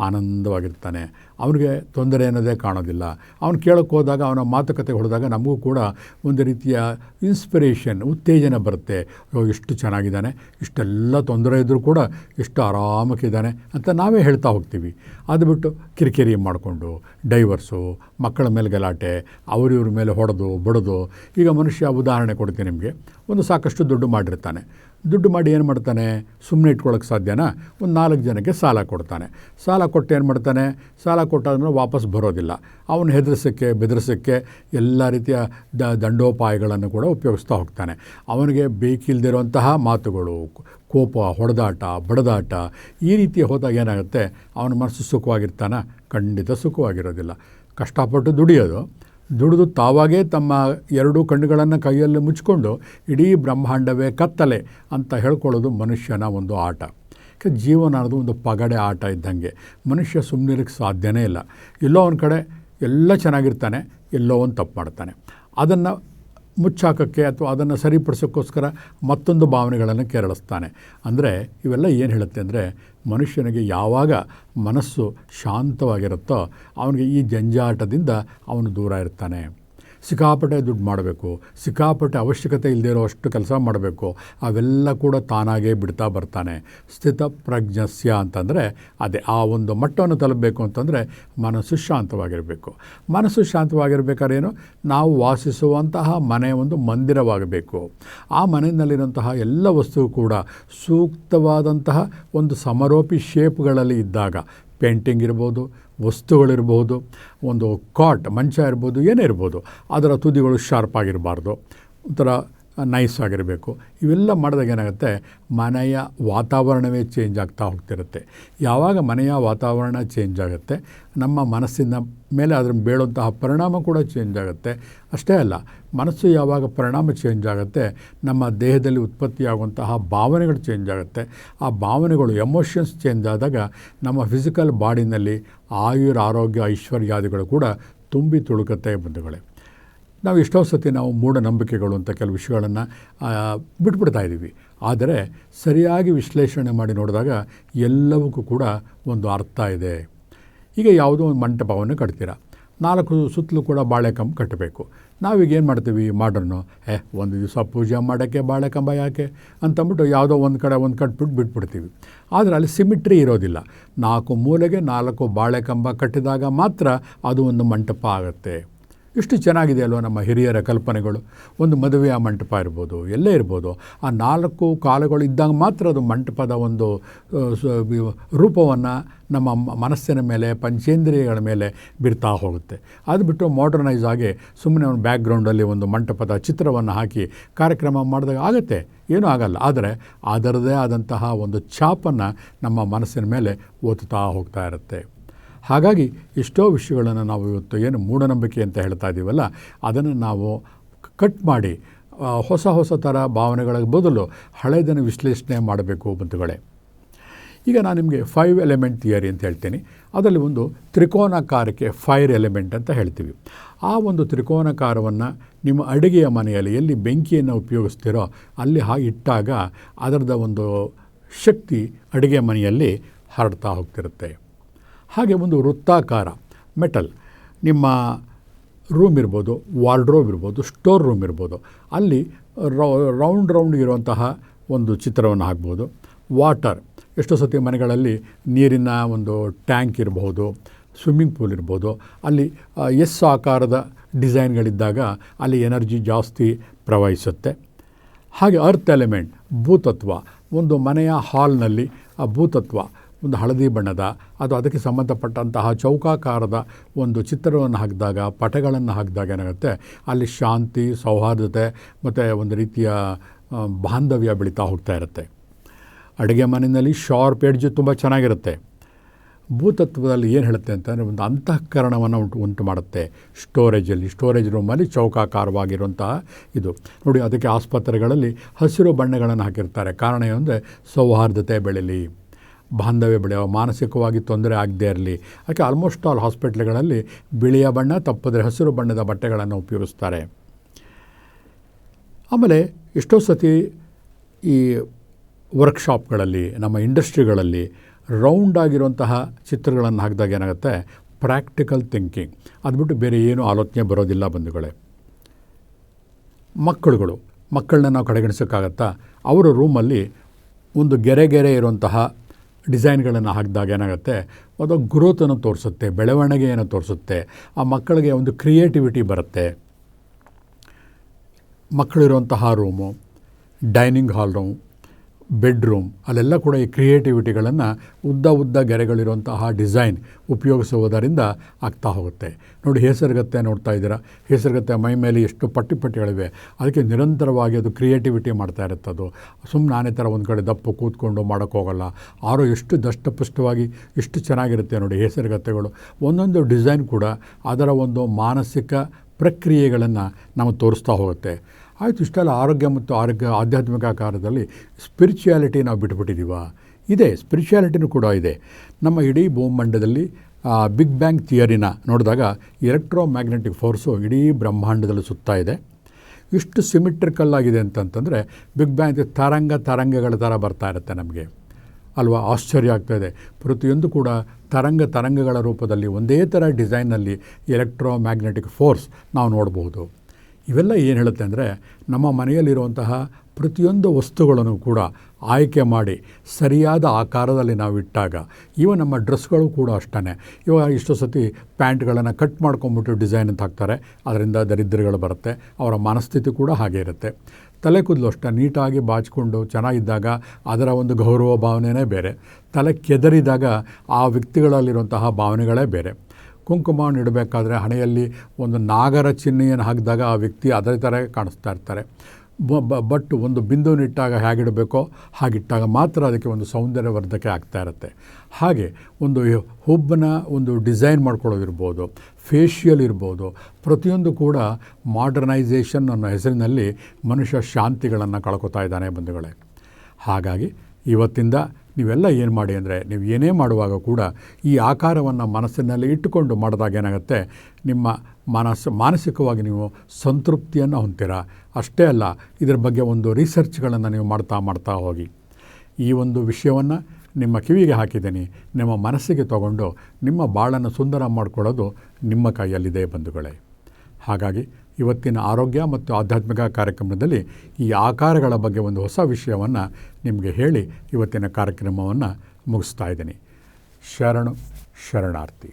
ಆನಂದವಾಗಿರ್ತಾನೆ. ಅವನಿಗೆ ತೊಂದರೆ ಅನ್ನೋದೇ ಕಾಣೋದಿಲ್ಲ. ಅವನು ಕೇಳೋಕ್ಕೆ ಹೋದಾಗ, ಅವನ ಮಾತುಕತೆ ಹೊಡೆದಾಗ ನಮಗೂ ಕೂಡ ಒಂದು ರೀತಿಯ ಇನ್ಸ್ಪಿರೇಷನ್ ಉತ್ತೇಜನ ಬರುತ್ತೆ. ಎಷ್ಟು ಚೆನ್ನಾಗಿದ್ದಾನೆ, ಇಷ್ಟೆಲ್ಲ ತೊಂದರೆ ಇದ್ದರೂ ಕೂಡ ಎಷ್ಟು ಆರಾಮಕ್ಕಿದ್ದಾನೆ ಅಂತ ನಾವೇ ಹೇಳ್ತಾ ಹೋಗ್ತೀವಿ. ಅದು ಬಿಟ್ಟು ಕಿರಿಕಿರಿ ಮಾಡಿಕೊಂಡು ಡೈವರ್ಸು ಮಕ್ಕಳ ಮೇಲೆ ಗಲಾಟೆ ಅವರಿವ್ರ ಮೇಲೆ ಹೊಡೆದು, ಬಡದು, ಈಗ ಮನುಷ್ಯ ಉದಾಹರಣೆ ಕೊಡ್ತೀನಿ ನಿಮಗೆ. ಒಂದು ಸಾಕಷ್ಟು ದುಡ್ಡು ಮಾಡಿರ್ತಾನೆ. ದುಡ್ಡು ಮಾಡಿ ಏನು ಮಾಡ್ತಾನೆ? ಸುಮ್ಮನೆ ಇಟ್ಕೊಳ್ಳೋಕೆ ಸಾಧ್ಯನಾ? ಒಂದು ನಾಲ್ಕು ಜನಕ್ಕೆ ಸಾಲ ಕೊಡ್ತಾನೆ. ಸಾಲ ಕೊಟ್ಟು ಏನು ಮಾಡ್ತಾನೆ? ಸಾಲ ಕೊಟ್ಟಾದ್ಮೇಲೆ ವಾಪಸ್ ಬರೋದಿಲ್ಲ. ಅವನು ಹೆದರ್ಸೋಕ್ಕೆ, ಬೆದರಿಸೋಕ್ಕೆ ಎಲ್ಲ ರೀತಿಯ ದ, ದಂಡೋಪಾಯಗಳನ್ನು ಕೂಡ ಉಪಯೋಗಿಸ್ತಾ ಹೋಗ್ತಾನೆ. ಅವನಿಗೆ ಬೇಕಿಲ್ದಿರುವಂತಹ ಮಾತುಗಳು, ಕೋಪ, ಹೊಡೆದಾಟ, ಬಡದಾಟ, ಈ ರೀತಿ ಹೋದಾಗ ಏನಾಗುತ್ತೆ? ಅವನ ಮನಸ್ಸು ಸುಖವಾಗಿರ್ತಾನೆ? ಖಂಡಿತ ಸುಖವಾಗಿರೋದಿಲ್ಲ. ಕಷ್ಟಪಟ್ಟು ದುಡಿಯೋದು. ದುಡಿದು ತಾವಾಗೇ ತಮ್ಮ ಎರಡೂ ಕಣ್ಣುಗಳನ್ನು ಕೈಯಲ್ಲಿ ಮುಚ್ಚಿಕೊಂಡು ಇಡೀ ಬ್ರಹ್ಮಾಂಡವೇ ಕತ್ತಲೆ ಅಂತ ಹೇಳ್ಕೊಳ್ಳೋದು ಮನುಷ್ಯನ ಒಂದು ಆಟ. ಜೀವನ ಅನ್ನೋದು ಒಂದು ಪಗಡೆ ಆಟ ಇದ್ದಂಗೆ. ಮನುಷ್ಯ ಸುಮ್ಮನಿರಕ್ಕೆ ಸಾಧ್ಯನೇ ಇಲ್ಲ. ಎಲ್ಲೋ ಒಂದು ಕಡೆ ಎಲ್ಲ ಚೆನ್ನಾಗಿರ್ತಾನೆ, ಎಲ್ಲೋ ಒಂದು ತಪ್ಪು ಮಾಡ್ತಾನೆ. ಅದನ್ನು ಮುಚ್ಚಾಕೋಕ್ಕೆ ಅಥವಾ ಅದನ್ನು ಸರಿಪಡಿಸೋಕ್ಕೋಸ್ಕರ ಮತ್ತೊಂದು ಭಾವನೆಗಳನ್ನು ಕೆರಳಿಸ್ತಾನೆ. ಅಂದರೆ ಇವೆಲ್ಲ ಏನು ಹೇಳುತ್ತೆ ಅಂದರೆ ಮನುಷ್ಯನಿಗೆ ಯಾವಾಗ ಮನಸ್ಸು ಶಾಂತವಾಗಿರುತ್ತೋ ಅವನಿಗೆ ಈ ಜಂಜಾಟದಿಂದ ಅವನು ದೂರ ಇರ್ತಾನೆ. ಸಿಕ್ಕಾಪಟ್ಟೆ ದುಡ್ಡು ಮಾಡಬೇಕು, ಸಿಕ್ಕಾಪಟ್ಟೆ ಅವಶ್ಯಕತೆ ಇಲ್ಲದೆ ಇರೋ ಅಷ್ಟು ಕೆಲಸ ಮಾಡಬೇಕು, ಅವೆಲ್ಲ ಕೂಡ ತಾನಾಗೇ ಬಿಡ್ತಾ ಬರ್ತಾನೆ. ಸ್ಥಿತ ಪ್ರಜ್ಞಸ್ಯ ಅಂತಂದರೆ ಅದೇ, ಆ ಒಂದು ಮಟ್ಟವನ್ನು ತಲುಪಬೇಕು ಅಂತಂದರೆ ಮನಸ್ಸು ಶಾಂತವಾಗಿರಬೇಕು. ಮನಸ್ಸು ಶಾಂತವಾಗಿರ್ಬೇಕಾದ್ರೆ ಏನು? ನಾವು ವಾಸಿಸುವಂತಹ ಮನೆ ಒಂದು ಮಂದಿರವಾಗಬೇಕು. ಆ ಮನೆಯಲ್ಲಿರುವಂತಹ ಎಲ್ಲ ವಸ್ತು ಕೂಡ ಸೂಕ್ತವಾದಂತಹ ಒಂದು ಸಮರೋಪಿ ಶೇಪ್ಗಳಲ್ಲಿ ಇದ್ದಾಗ, ಪೇಂಟಿಂಗ್ ಇರ್ಬೋದು ವಸ್ತುಗಳಿರ್ಬೋದು ಒಂದು ಕಾಟ್ ಮಂಚ ಇರ್ಬೋದು ಏನೇ ಇರ್ಬೋದು ಅದರ ತುದಿಗಳು ಶಾರ್ಪ್ ಆಗಿರಬಾರ್ದು. ಒಂಥರ ನೈಸ್ ಆಗಿರಬೇಕು. ಇವೆಲ್ಲ ಮಾಡಿದಾಗ ಏನಾಗುತ್ತೆ? ಮನೆಯ ವಾತಾವರಣವೇ ಚೇಂಜ್ ಆಗ್ತಾ ಹೋಗ್ತಿರುತ್ತೆ. ಯಾವಾಗ ಮನೆಯ ವಾತಾವರಣ ಚೇಂಜ್ ಆಗುತ್ತೆ? ನಮ್ಮ ಮನಸ್ಸಿನ ಮೇಲೆ ಅದರ ಬೀಳುವಂತಹ ಪರಿಣಾಮ ಕೂಡ ಚೇಂಜ್ ಆಗುತ್ತೆ. ಅಷ್ಟೇ ಅಲ್ಲ, ಮನಸ್ಸು ಯಾವಾಗ ಪರಿಣಾಮ ಚೇಂಜ್ ಆಗುತ್ತೆ? ನಮ್ಮ ದೇಹದಲ್ಲಿ ಉತ್ಪತ್ತಿಯಾಗುವಂತಹ ಭಾವನೆಗಳು ಚೇಂಜ್ ಆಗುತ್ತೆ. ಆ ಭಾವನೆಗಳು ಎಮೋಷನ್ಸ್ ಚೇಂಜ್ ಆದಾಗ ನಮ್ಮ ಫಿಸಿಕಲ್ ಬಾಡಿನಲ್ಲಿ ಆಯುರ್ ಆರೋಗ್ಯ ಐಶ್ವರ್ಯಾದಿಗಳು ಕೂಡ ತುಂಬಿ ತುಳುಕುತ್ತೆ ಬಂಧುಗಳೇ. ನಾವು ಎಷ್ಟೋ ಸತಿ ನಾವು ಮೂಢನಂಬಿಕೆಗಳು ಅಂತ ಕೆಲವು ವಿಷಯಗಳನ್ನು ಬಿಟ್ಬಿಡ್ತಾ ಇದ್ದೀವಿ. ಆದರೆ ಸರಿಯಾಗಿ ವಿಶ್ಲೇಷಣೆ ಮಾಡಿ ನೋಡಿದಾಗ ಎಲ್ಲವಕ್ಕೂ ಕೂಡ ಒಂದು ಅರ್ಥ ಇದೆ. ಈಗ ಯಾವುದೋ ಒಂದು ಮಂಟಪವನ್ನು ಕಟ್ತೀರಾ? ನಾಲ್ಕು ಸುತ್ತಲೂ ಕೂಡ ಬಾಳೆಕಂಬ ಕಟ್ಟಬೇಕು. ನಾವೀಗ ಏನು ಮಾಡ್ತೀವಿ? ಮಾಡ್ರನ್ನು. ಏ, ಒಂದು ದಿವಸ ಪೂಜೆ ಮಾಡೋಕ್ಕೆ ಬಾಳೆಕಂಬ ಯಾಕೆ? ಅಂತಂದ್ಬಿಟ್ಟು ಯಾವುದೋ ಒಂದು ಕಡೆ ಒಂದು ಕಟ್ಬಿಟ್ಟು ಬಿಟ್ಬಿಡ್ತೀವಿ. ಆದರೆ ಅಲ್ಲಿ ಸಿಮಿಟ್ರಿ ಇರೋದಿಲ್ಲ. ನಾಲ್ಕು ಮೂಲೆಗೆ ನಾಲ್ಕು ಬಾಳೆಕಂಬ ಕಟ್ಟಿದಾಗ ಮಾತ್ರ ಅದು ಒಂದು ಮಂಟಪ ಆಗುತ್ತೆ. ಇಷ್ಟು ಚೆನ್ನಾಗಿದೆ ಅಲ್ವ ನಮ್ಮ ಹಿರಿಯರ ಕಲ್ಪನೆಗಳು? ಒಂದು ಮದುವೆಯ ಮಂಟಪ ಇರ್ಬೋದು, ಎಲ್ಲೇ ಇರ್ಬೋದು, ಆ ನಾಲ್ಕು ಕಾಲುಗಳು ಇದ್ದಾಗ ಮಾತ್ರ ಅದು ಮಂಟಪದ ಒಂದು ರೂಪವನ್ನು ನಮ್ಮ ಮನಸ್ಸಿನ ಮೇಲೆ, ಪಂಚೇಂದ್ರಿಯಗಳ ಮೇಲೆ ಬಿಡ್ತಾ ಹೋಗುತ್ತೆ. ಅದು ಬಿಟ್ಟು ಮಾಡ್ರನೈಸ್ ಆಗಿ ಸುಮ್ಮನೆ ಒಂದು ಬ್ಯಾಕ್ಗ್ರೌಂಡಲ್ಲಿ ಒಂದು ಮಂಟಪದ ಚಿತ್ರವನ್ನು ಹಾಕಿ ಕಾರ್ಯಕ್ರಮ ಮಾಡಿದಾಗ ಆಗುತ್ತೆ. ಏನೂ ಆಗಲ್ಲ. ಆದರೆ ಅದರದೇ ಆದಂತಹ ಒಂದು ಛಾಪನ್ನು ನಮ್ಮ ಮನಸ್ಸಿನ ಮೇಲೆ ಓದುತ್ತಾ ಹೋಗ್ತಾ ಇರುತ್ತೆ. ಹಾಗಾಗಿ ಎಷ್ಟೋ ವಿಷಯಗಳನ್ನು ನಾವು ಇವತ್ತು ಏನು ಮೂಢನಂಬಿಕೆ ಅಂತ ಹೇಳ್ತಾ ಇದ್ದೀವಲ್ಲ ಅದನ್ನು ನಾವು ಕಟ್ ಮಾಡಿ ಹೊಸ ಹೊಸ ಥರ ಭಾವನೆಗಳ ಬದಲು ಹಳೆಯದನ್ನು ವಿಶ್ಲೇಷಣೆ ಮಾಡಬೇಕು ಬಂಧುಗಳೇ. ಈಗ ನಾನು ನಿಮಗೆ ಫೈವ್ ಎಲಿಮೆಂಟ್ ಥಿಯರಿ ಅಂತ ಹೇಳ್ತೀನಿ. ಅದರಲ್ಲಿ ಒಂದು ತ್ರಿಕೋನಾಕಾರಕ್ಕೆ ಫೈರ್ ಎಲಿಮೆಂಟ್ ಅಂತ ಹೇಳ್ತೀವಿ. ಆ ಒಂದು ತ್ರಿಕೋನಾಕಾರವನ್ನು ನಿಮ್ಮ ಅಡುಗೆಯ ಮನೆಯಲ್ಲಿ ಎಲ್ಲಿ ಬೆಂಕಿಯನ್ನು ಉಪಯೋಗಿಸ್ತೀರೋ ಅಲ್ಲಿ ಹಾಗೆ ಇಟ್ಟಾಗ ಅದರದ ಒಂದು ಶಕ್ತಿ ಅಡುಗೆ ಮನೆಯಲ್ಲಿ ಹರಡ್ತಾ ಹೋಗ್ತಿರುತ್ತೆ. ಹಾಗೆ ಒಂದು ವೃತ್ತಾಕಾರ, ಮೆಟಲ್. ನಿಮ್ಮ ರೂಮ್ ಇರ್ಬೋದು, ವಾರ್ಡ್ರೋಬ್ ಇರ್ಬೋದು, ಸ್ಟೋರ್ ರೂಮ್ ಇರ್ಬೋದು. ಅಲ್ಲಿ ರೌಂಡ್ ರೌಂಡ್ ಇರುವಂತಹ ಒಂದು ಚಿತ್ರವನ್ನು ಹಾಕ್ಬೋದು. ವಾಟರ್, ಎಷ್ಟೋ ಸತಿ ಮನೆಗಳಲ್ಲಿ ನೀರಿನ ಒಂದು ಟ್ಯಾಂಕ್ ಇರಬಹುದು ಸ್ವಿಮ್ಮಿಂಗ್ ಪೂಲ್ ಇರ್ಬೋದು. ಅಲ್ಲಿ ಎಸ್ ಆಕಾರದ ಡಿಸೈನ್ಗಳಿದ್ದಾಗ ಅಲ್ಲಿ ಎನರ್ಜಿ ಜಾಸ್ತಿ ಪ್ರವಹಿಸುತ್ತೆ. ಹಾಗೆ ಅರ್ತ್ ಎಲಿಮೆಂಟ್, ಭೂತತ್ವ. ಒಂದು ಮನೆಯ ಹಾಲ್ನಲ್ಲಿ ಆ ಭೂತತ್ವ ಒಂದು ಹಳದಿ ಬಣ್ಣದ, ಅದು ಅದಕ್ಕೆ ಸಂಬಂಧಪಟ್ಟಂತಹ ಚೌಕಾಕಾರದ ಒಂದು ಚಿತ್ರವನ್ನು ಹಾಕಿದಾಗ, ಪಟಗಳನ್ನು ಹಾಕಿದಾಗ ಏನಾಗುತ್ತೆ? ಅಲ್ಲಿ ಶಾಂತಿ, ಸೌಹಾರ್ದತೆ, ಮತ್ತು ಒಂದು ರೀತಿಯ ಬಾಂಧವ್ಯ ಬೆಳೀತಾ ಹೋಗ್ತಾ ಇರುತ್ತೆ. ಅಡುಗೆ ಮನೆಯಲ್ಲಿ ಶಾರ್ಪ್ ಎಡ್ಜು ತುಂಬ ಚೆನ್ನಾಗಿರುತ್ತೆ. ಭೂತತ್ವದಲ್ಲಿ ಏನು ಹೇಳುತ್ತೆ ಅಂತಂದರೆ, ಒಂದು ಅಂತಃಕರಣವನ್ನು ಉಂಟು ಉಂಟು ಮಾಡುತ್ತೆ. ಸ್ಟೋರೇಜಲ್ಲಿ ಸ್ಟೋರೇಜ್ ರೂಮಲ್ಲಿ ಚೌಕಾಕಾರವಾಗಿರುವಂತಹ ಇದು. ನೋಡಿ, ಅದಕ್ಕೆ ಆಸ್ಪತ್ರೆಗಳಲ್ಲಿ ಹಸಿರು ಬಣ್ಣಗಳನ್ನು ಹಾಕಿರ್ತಾರೆ. ಕಾರಣ ಏನಂದರೆ, ಸೌಹಾರ್ದತೆ ಬೆಳೀಲಿ. ಬಾಂಧವ್ಯ ಬೆಳೆಯೋ ಮಾನಸಿಕವಾಗಿ ತೊಂದರೆ ಆಗದೇ ಇರಲಿ, ಅದಕ್ಕೆ ಆಲ್ಮೋಸ್ಟ್ ಆಲ್ ಹಾಸ್ಪಿಟ್ಲ್ಗಳಲ್ಲಿ ಬಿಳಿಯ ಬಣ್ಣ ತಪ್ಪಿದ್ರೆ ಹಸಿರು ಬಣ್ಣದ ಬಟ್ಟೆಗಳನ್ನು ಉಪಯೋಗಿಸ್ತಾರೆ. ಆಮೇಲೆ ಎಷ್ಟೋ ಸತಿ ಈ ವರ್ಕ್ಶಾಪ್ಗಳಲ್ಲಿ ನಮ್ಮ ಇಂಡಸ್ಟ್ರಿಗಳಲ್ಲಿ ರೌಂಡ್ ಆಗಿರುವಂತಹ ಚಿತ್ರಗಳನ್ನು ಹಾಕಿದಾಗ ಏನಾಗುತ್ತೆ? ಪ್ರಾಕ್ಟಿಕಲ್ ಥಿಂಕಿಂಗ್ ಅದು ಬಿಟ್ಟು ಬೇರೆ ಏನೂ ಆಲೋಚನೆ ಬರೋದಿಲ್ಲ ಬಂಧುಗಳೇ. ಮಕ್ಕಳುಗಳು, ಮಕ್ಕಳನ್ನ ನಾವು ಕಡೆಗಣಿಸೋಕ್ಕಾಗತ್ತಾ? ಅವರ ರೂಮಲ್ಲಿ ಒಂದು ಗೆರೆ ಗೆರೆ ಇರುವಂತಹ ಡಿಸೈನ್ಗಳನ್ನು ಹಾಕಿದಾಗ ಏನಾಗುತ್ತೆ? ಅದು ಗ್ರೋತನ್ನು ತೋರಿಸುತ್ತೆ, ಬೆಳವಣಿಗೆಯನ್ನು ತೋರಿಸುತ್ತೆ, ಆ ಮಕ್ಕಳಿಗೆ ಒಂದು ಕ್ರಿಯೇಟಿವಿಟಿ ಬರುತ್ತೆ. ಮಕ್ಕಳಿರುವಂತಹ room, dining hall room bedroom ಅಲ್ಲೆಲ್ಲ ಕೂಡ ಈ ಕ್ರಿಯೇಟಿವಿಟಿಗಳನ್ನು ಉದ್ದ ಉದ್ದ ಗೆರೆಗಳಿರುವಂತಹ ಡಿಸೈನ್ ಉಪಯೋಗಿಸುವುದರಿಂದ ಆಗ್ತಾ ಹೋಗುತ್ತೆ. ನೋಡಿ, ಹೆಸರುಗತ್ತೆ ನೋಡ್ತಾ ಇದ್ದೀರಾ? ಹೆಸರುಗತ್ತೆ ಮೈ ಮೇಲೆ ಎಷ್ಟು ಪಟ್ಟಿ ಪಟ್ಟಿಗಳಿವೆ. ಅದಕ್ಕೆ ನಿರಂತರವಾಗಿ ಅದು ಕ್ರಿಯೇಟಿವಿಟಿ ಮಾಡ್ತಾ ಇರುತ್ತೆ ಅದು ಸುಮ್ಮನೆ ನಾನೇ ಥರ ಒಂದು ಕಡೆ ದಪ್ಪು ಕೂತ್ಕೊಂಡು ಮಾಡೋಕ್ಕೋಗಲ್ಲ ಆರೋ ಎಷ್ಟು ದಷ್ಟಪುಷ್ಟವಾಗಿ ಎಷ್ಟು ಚೆನ್ನಾಗಿರುತ್ತೆ ನೋಡಿ ಹೆಸರುಗತ್ತೆಗಳು. ಒಂದೊಂದು ಡಿಸೈನ್ ಕೂಡ ಅದರ ಒಂದು ಮಾನಸಿಕ ಪ್ರಕ್ರಿಯೆಗಳನ್ನು ನಾವು ತೋರಿಸ್ತಾ ಹೋಗುತ್ತೆ. ಆಯಿತು ಇಷ್ಟೆಲ್ಲ ಆರೋಗ್ಯ ಮತ್ತು ಆರೋಗ್ಯ ಆಧ್ಯಾತ್ಮಿಕ ಆಕಾರದಲ್ಲಿ ಸ್ಪಿರಿಚುಯಾಲಿಟಿ ನಾವು ಬಿಟ್ಬಿಟ್ಟಿದ್ದೀವ ಇದೆ ಸ್ಪಿರಿಚುಯಾಲಿಟಿನೂ ಕೂಡ ಇದೆ. ನಮ್ಮ ಇಡೀ ಭೂಮಂಡದಲ್ಲಿ ಬಿಗ್ ಬ್ಯಾಂಗ್ ಥಿಯರಿನ ನೋಡಿದಾಗ ಎಲೆಕ್ಟ್ರೋ ಮ್ಯಾಗ್ನೆಟಿಕ್ ಫೋರ್ಸು ಇಡೀ ಬ್ರಹ್ಮಾಂಡದಲ್ಲಿ ಸುತ್ತಾ ಇದೆ. ಇಷ್ಟು ಸಿಮಿಟ್ರಿಕಲ್ ಆಗಿದೆ ಅಂತಂತಂದರೆ ಬಿಗ್ ಬ್ಯಾಂಗ್ ತರಂಗ ತರಂಗಗಳ ಥರ ಬರ್ತಾ ಇರುತ್ತೆ ನಮಗೆ. ಅಲ್ವಾ? ಆಶ್ಚರ್ಯ ಆಗ್ತಾ ಇದೆ. ಪ್ರತಿಯೊಂದು ಕೂಡ ತರಂಗ ತರಂಗಗಳ ರೂಪದಲ್ಲಿ ಒಂದೇ ಥರ ಡಿಸೈನಲ್ಲಿ ಎಲೆಕ್ಟ್ರೋ ಮ್ಯಾಗ್ನೆಟಿಕ್ ಫೋರ್ಸ್ ನಾವು ನೋಡಬಹುದು ಇವೆಲ್ಲ ಏನು ಹೇಳುತ್ತೆ ಅಂದರೆ ನಮ್ಮ ಮನೆಯಲ್ಲಿರುವಂತಹ ಪ್ರತಿಯೊಂದು ವಸ್ತುಗಳನ್ನು ಕೂಡ ಆಯ್ಕೆ ಮಾಡಿ ಸರಿಯಾದ ಆಕಾರದಲ್ಲಿ ನಾವು ಇಟ್ಟಾಗ ಇವ ನಮ್ಮ ಡ್ರೆಸ್ಗಳು ಕೂಡ ಅಷ್ಟೇ ಇವಾಗ ಇಷ್ಟು ಸತಿ ಪ್ಯಾಂಟ್ಗಳನ್ನು ಕಟ್ ಮಾಡ್ಕೊಂಬಿಟ್ಟು ಡಿಸೈನ್ ಅಂತ ಹಾಕ್ತಾರೆ, ಅದರಿಂದ ದರಿದ್ರಗಳು ಬರುತ್ತೆ, ಅವರ ಮನಸ್ಥಿತಿ ಕೂಡ ಹಾಗೆ ಇರುತ್ತೆ. ತಲೆ ಕೂದಲು ಅಷ್ಟೇ, ನೀಟಾಗಿ ಬಾಚಿಕೊಂಡು ಚೆನ್ನಾಗಿದ್ದಾಗ ಅದರ ಒಂದು ಗೌರವ ಭಾವನೆಯೇ ಬೇರೆ. ತಲೆ ಕೆದರಿದಾಗ ಆ ವ್ಯಕ್ತಿಗಳಲ್ಲಿರುವಂತಹ ಭಾವನೆಗಳೇ ಬೇರೆ. ಕುಂಕುಮವನ್ನು ಇಡಬೇಕಾದ್ರೆ ಹಣೆಯಲ್ಲಿ ಒಂದು ನಾಗರ ಚಿಹ್ನೆಯನ್ನು ಹಾಕಿದಾಗ ಆ ವ್ಯಕ್ತಿ ಅದೇ ಥರ ಕಾಣಿಸ್ತಾ ಇರ್ತಾರೆ. ಬಟ್ ಒಂದು ಬಿಂದುವನ್ನಿಟ್ಟಾಗ ಹೇಗಿಡಬೇಕೋ ಹಾಗಿಟ್ಟಾಗ ಮಾತ್ರ ಅದಕ್ಕೆ ಒಂದು ಸೌಂದರ್ಯವರ್ಧಕ ಆಗ್ತಾ ಇರುತ್ತೆ. ಹಾಗೆ ಒಂದು ಹುಬ್ಬನ ಒಂದು ಡಿಸೈನ್ ಮಾಡ್ಕೊಳ್ಳೋದಿರ್ಬೋದು ಫೇಶಿಯಲ್ ಇರ್ಬೋದು, ಪ್ರತಿಯೊಂದು ಕೂಡ ಮಾಡರ್ನೈಸೇಷನ್ ಅನ್ನೋ ಹೆಸರಿನಲ್ಲಿ ಮನುಷ್ಯ ಶಾಂತಿಗಳನ್ನು ಕಳ್ಕೊತಾ ಇದ್ದಾನೆ ಬಂಧುಗಳೇ. ಹಾಗಾಗಿ ಇವತ್ತಿಂದ ನೀವೆಲ್ಲ ಏನು ಮಾಡಿ ಅಂದರೆ ನೀವು ಏನೇ ಮಾಡುವಾಗ ಕೂಡ ಈ ಆಕಾರವನ್ನು ಮನಸ್ಸಿನಲ್ಲಿ ಇಟ್ಟುಕೊಂಡು ಮಾಡಿದಾಗ ಏನಾಗುತ್ತೆ? ನಿಮ್ಮ ಮನಸ್ಸು, ಮಾನಸಿಕವಾಗಿ ನೀವು ಸಂತೃಪ್ತಿಯನ್ನು ಹೊಂತೀರ ಅಷ್ಟೇ ಅಲ್ಲ, ಇದರ ಬಗ್ಗೆ ಒಂದು ರಿಸರ್ಚ್ಗಳನ್ನು ನೀವು ಮಾಡ್ತಾ ಮಾಡ್ತಾ ಹೋಗಿ. ಈ ಒಂದು ವಿಷಯವನ್ನು ನಿಮ್ಮ ಕಿವಿಗೆ ಹಾಕಿದ್ದೀನಿ. ನಿಮ್ಮ ಮನಸ್ಸಿಗೆ ತಗೊಂಡು ನಿಮ್ಮ ಬಾಳನ್ನು ಸುಂದರ ಮಾಡಿಕೊಳ್ಳೋದು ನಿಮ್ಮ ಕೈಯಲ್ಲಿದೆ ಬಂಧುಗಳೇ. ಹಾಗಾಗಿ ಇವತ್ತಿನ ಆರೋಗ್ಯ ಮತ್ತು ಆಧ್ಯಾತ್ಮಿಕ ಕಾರ್ಯಕ್ರಮದಲ್ಲಿ ಈ ಆಕಾರಗಳ ಬಗ್ಗೆ ಒಂದು ಹೊಸ ವಿಷಯವನ್ನು ನಿಮಗೆ ಹೇಳಿ ಇವತ್ತಿನ ಕಾರ್ಯಕ್ರಮವನ್ನು ಮುಗಿಸ್ತಾ ಇದ್ದೀನಿ. ಶರಣು, ಶರಣಾರ್ಥಿ.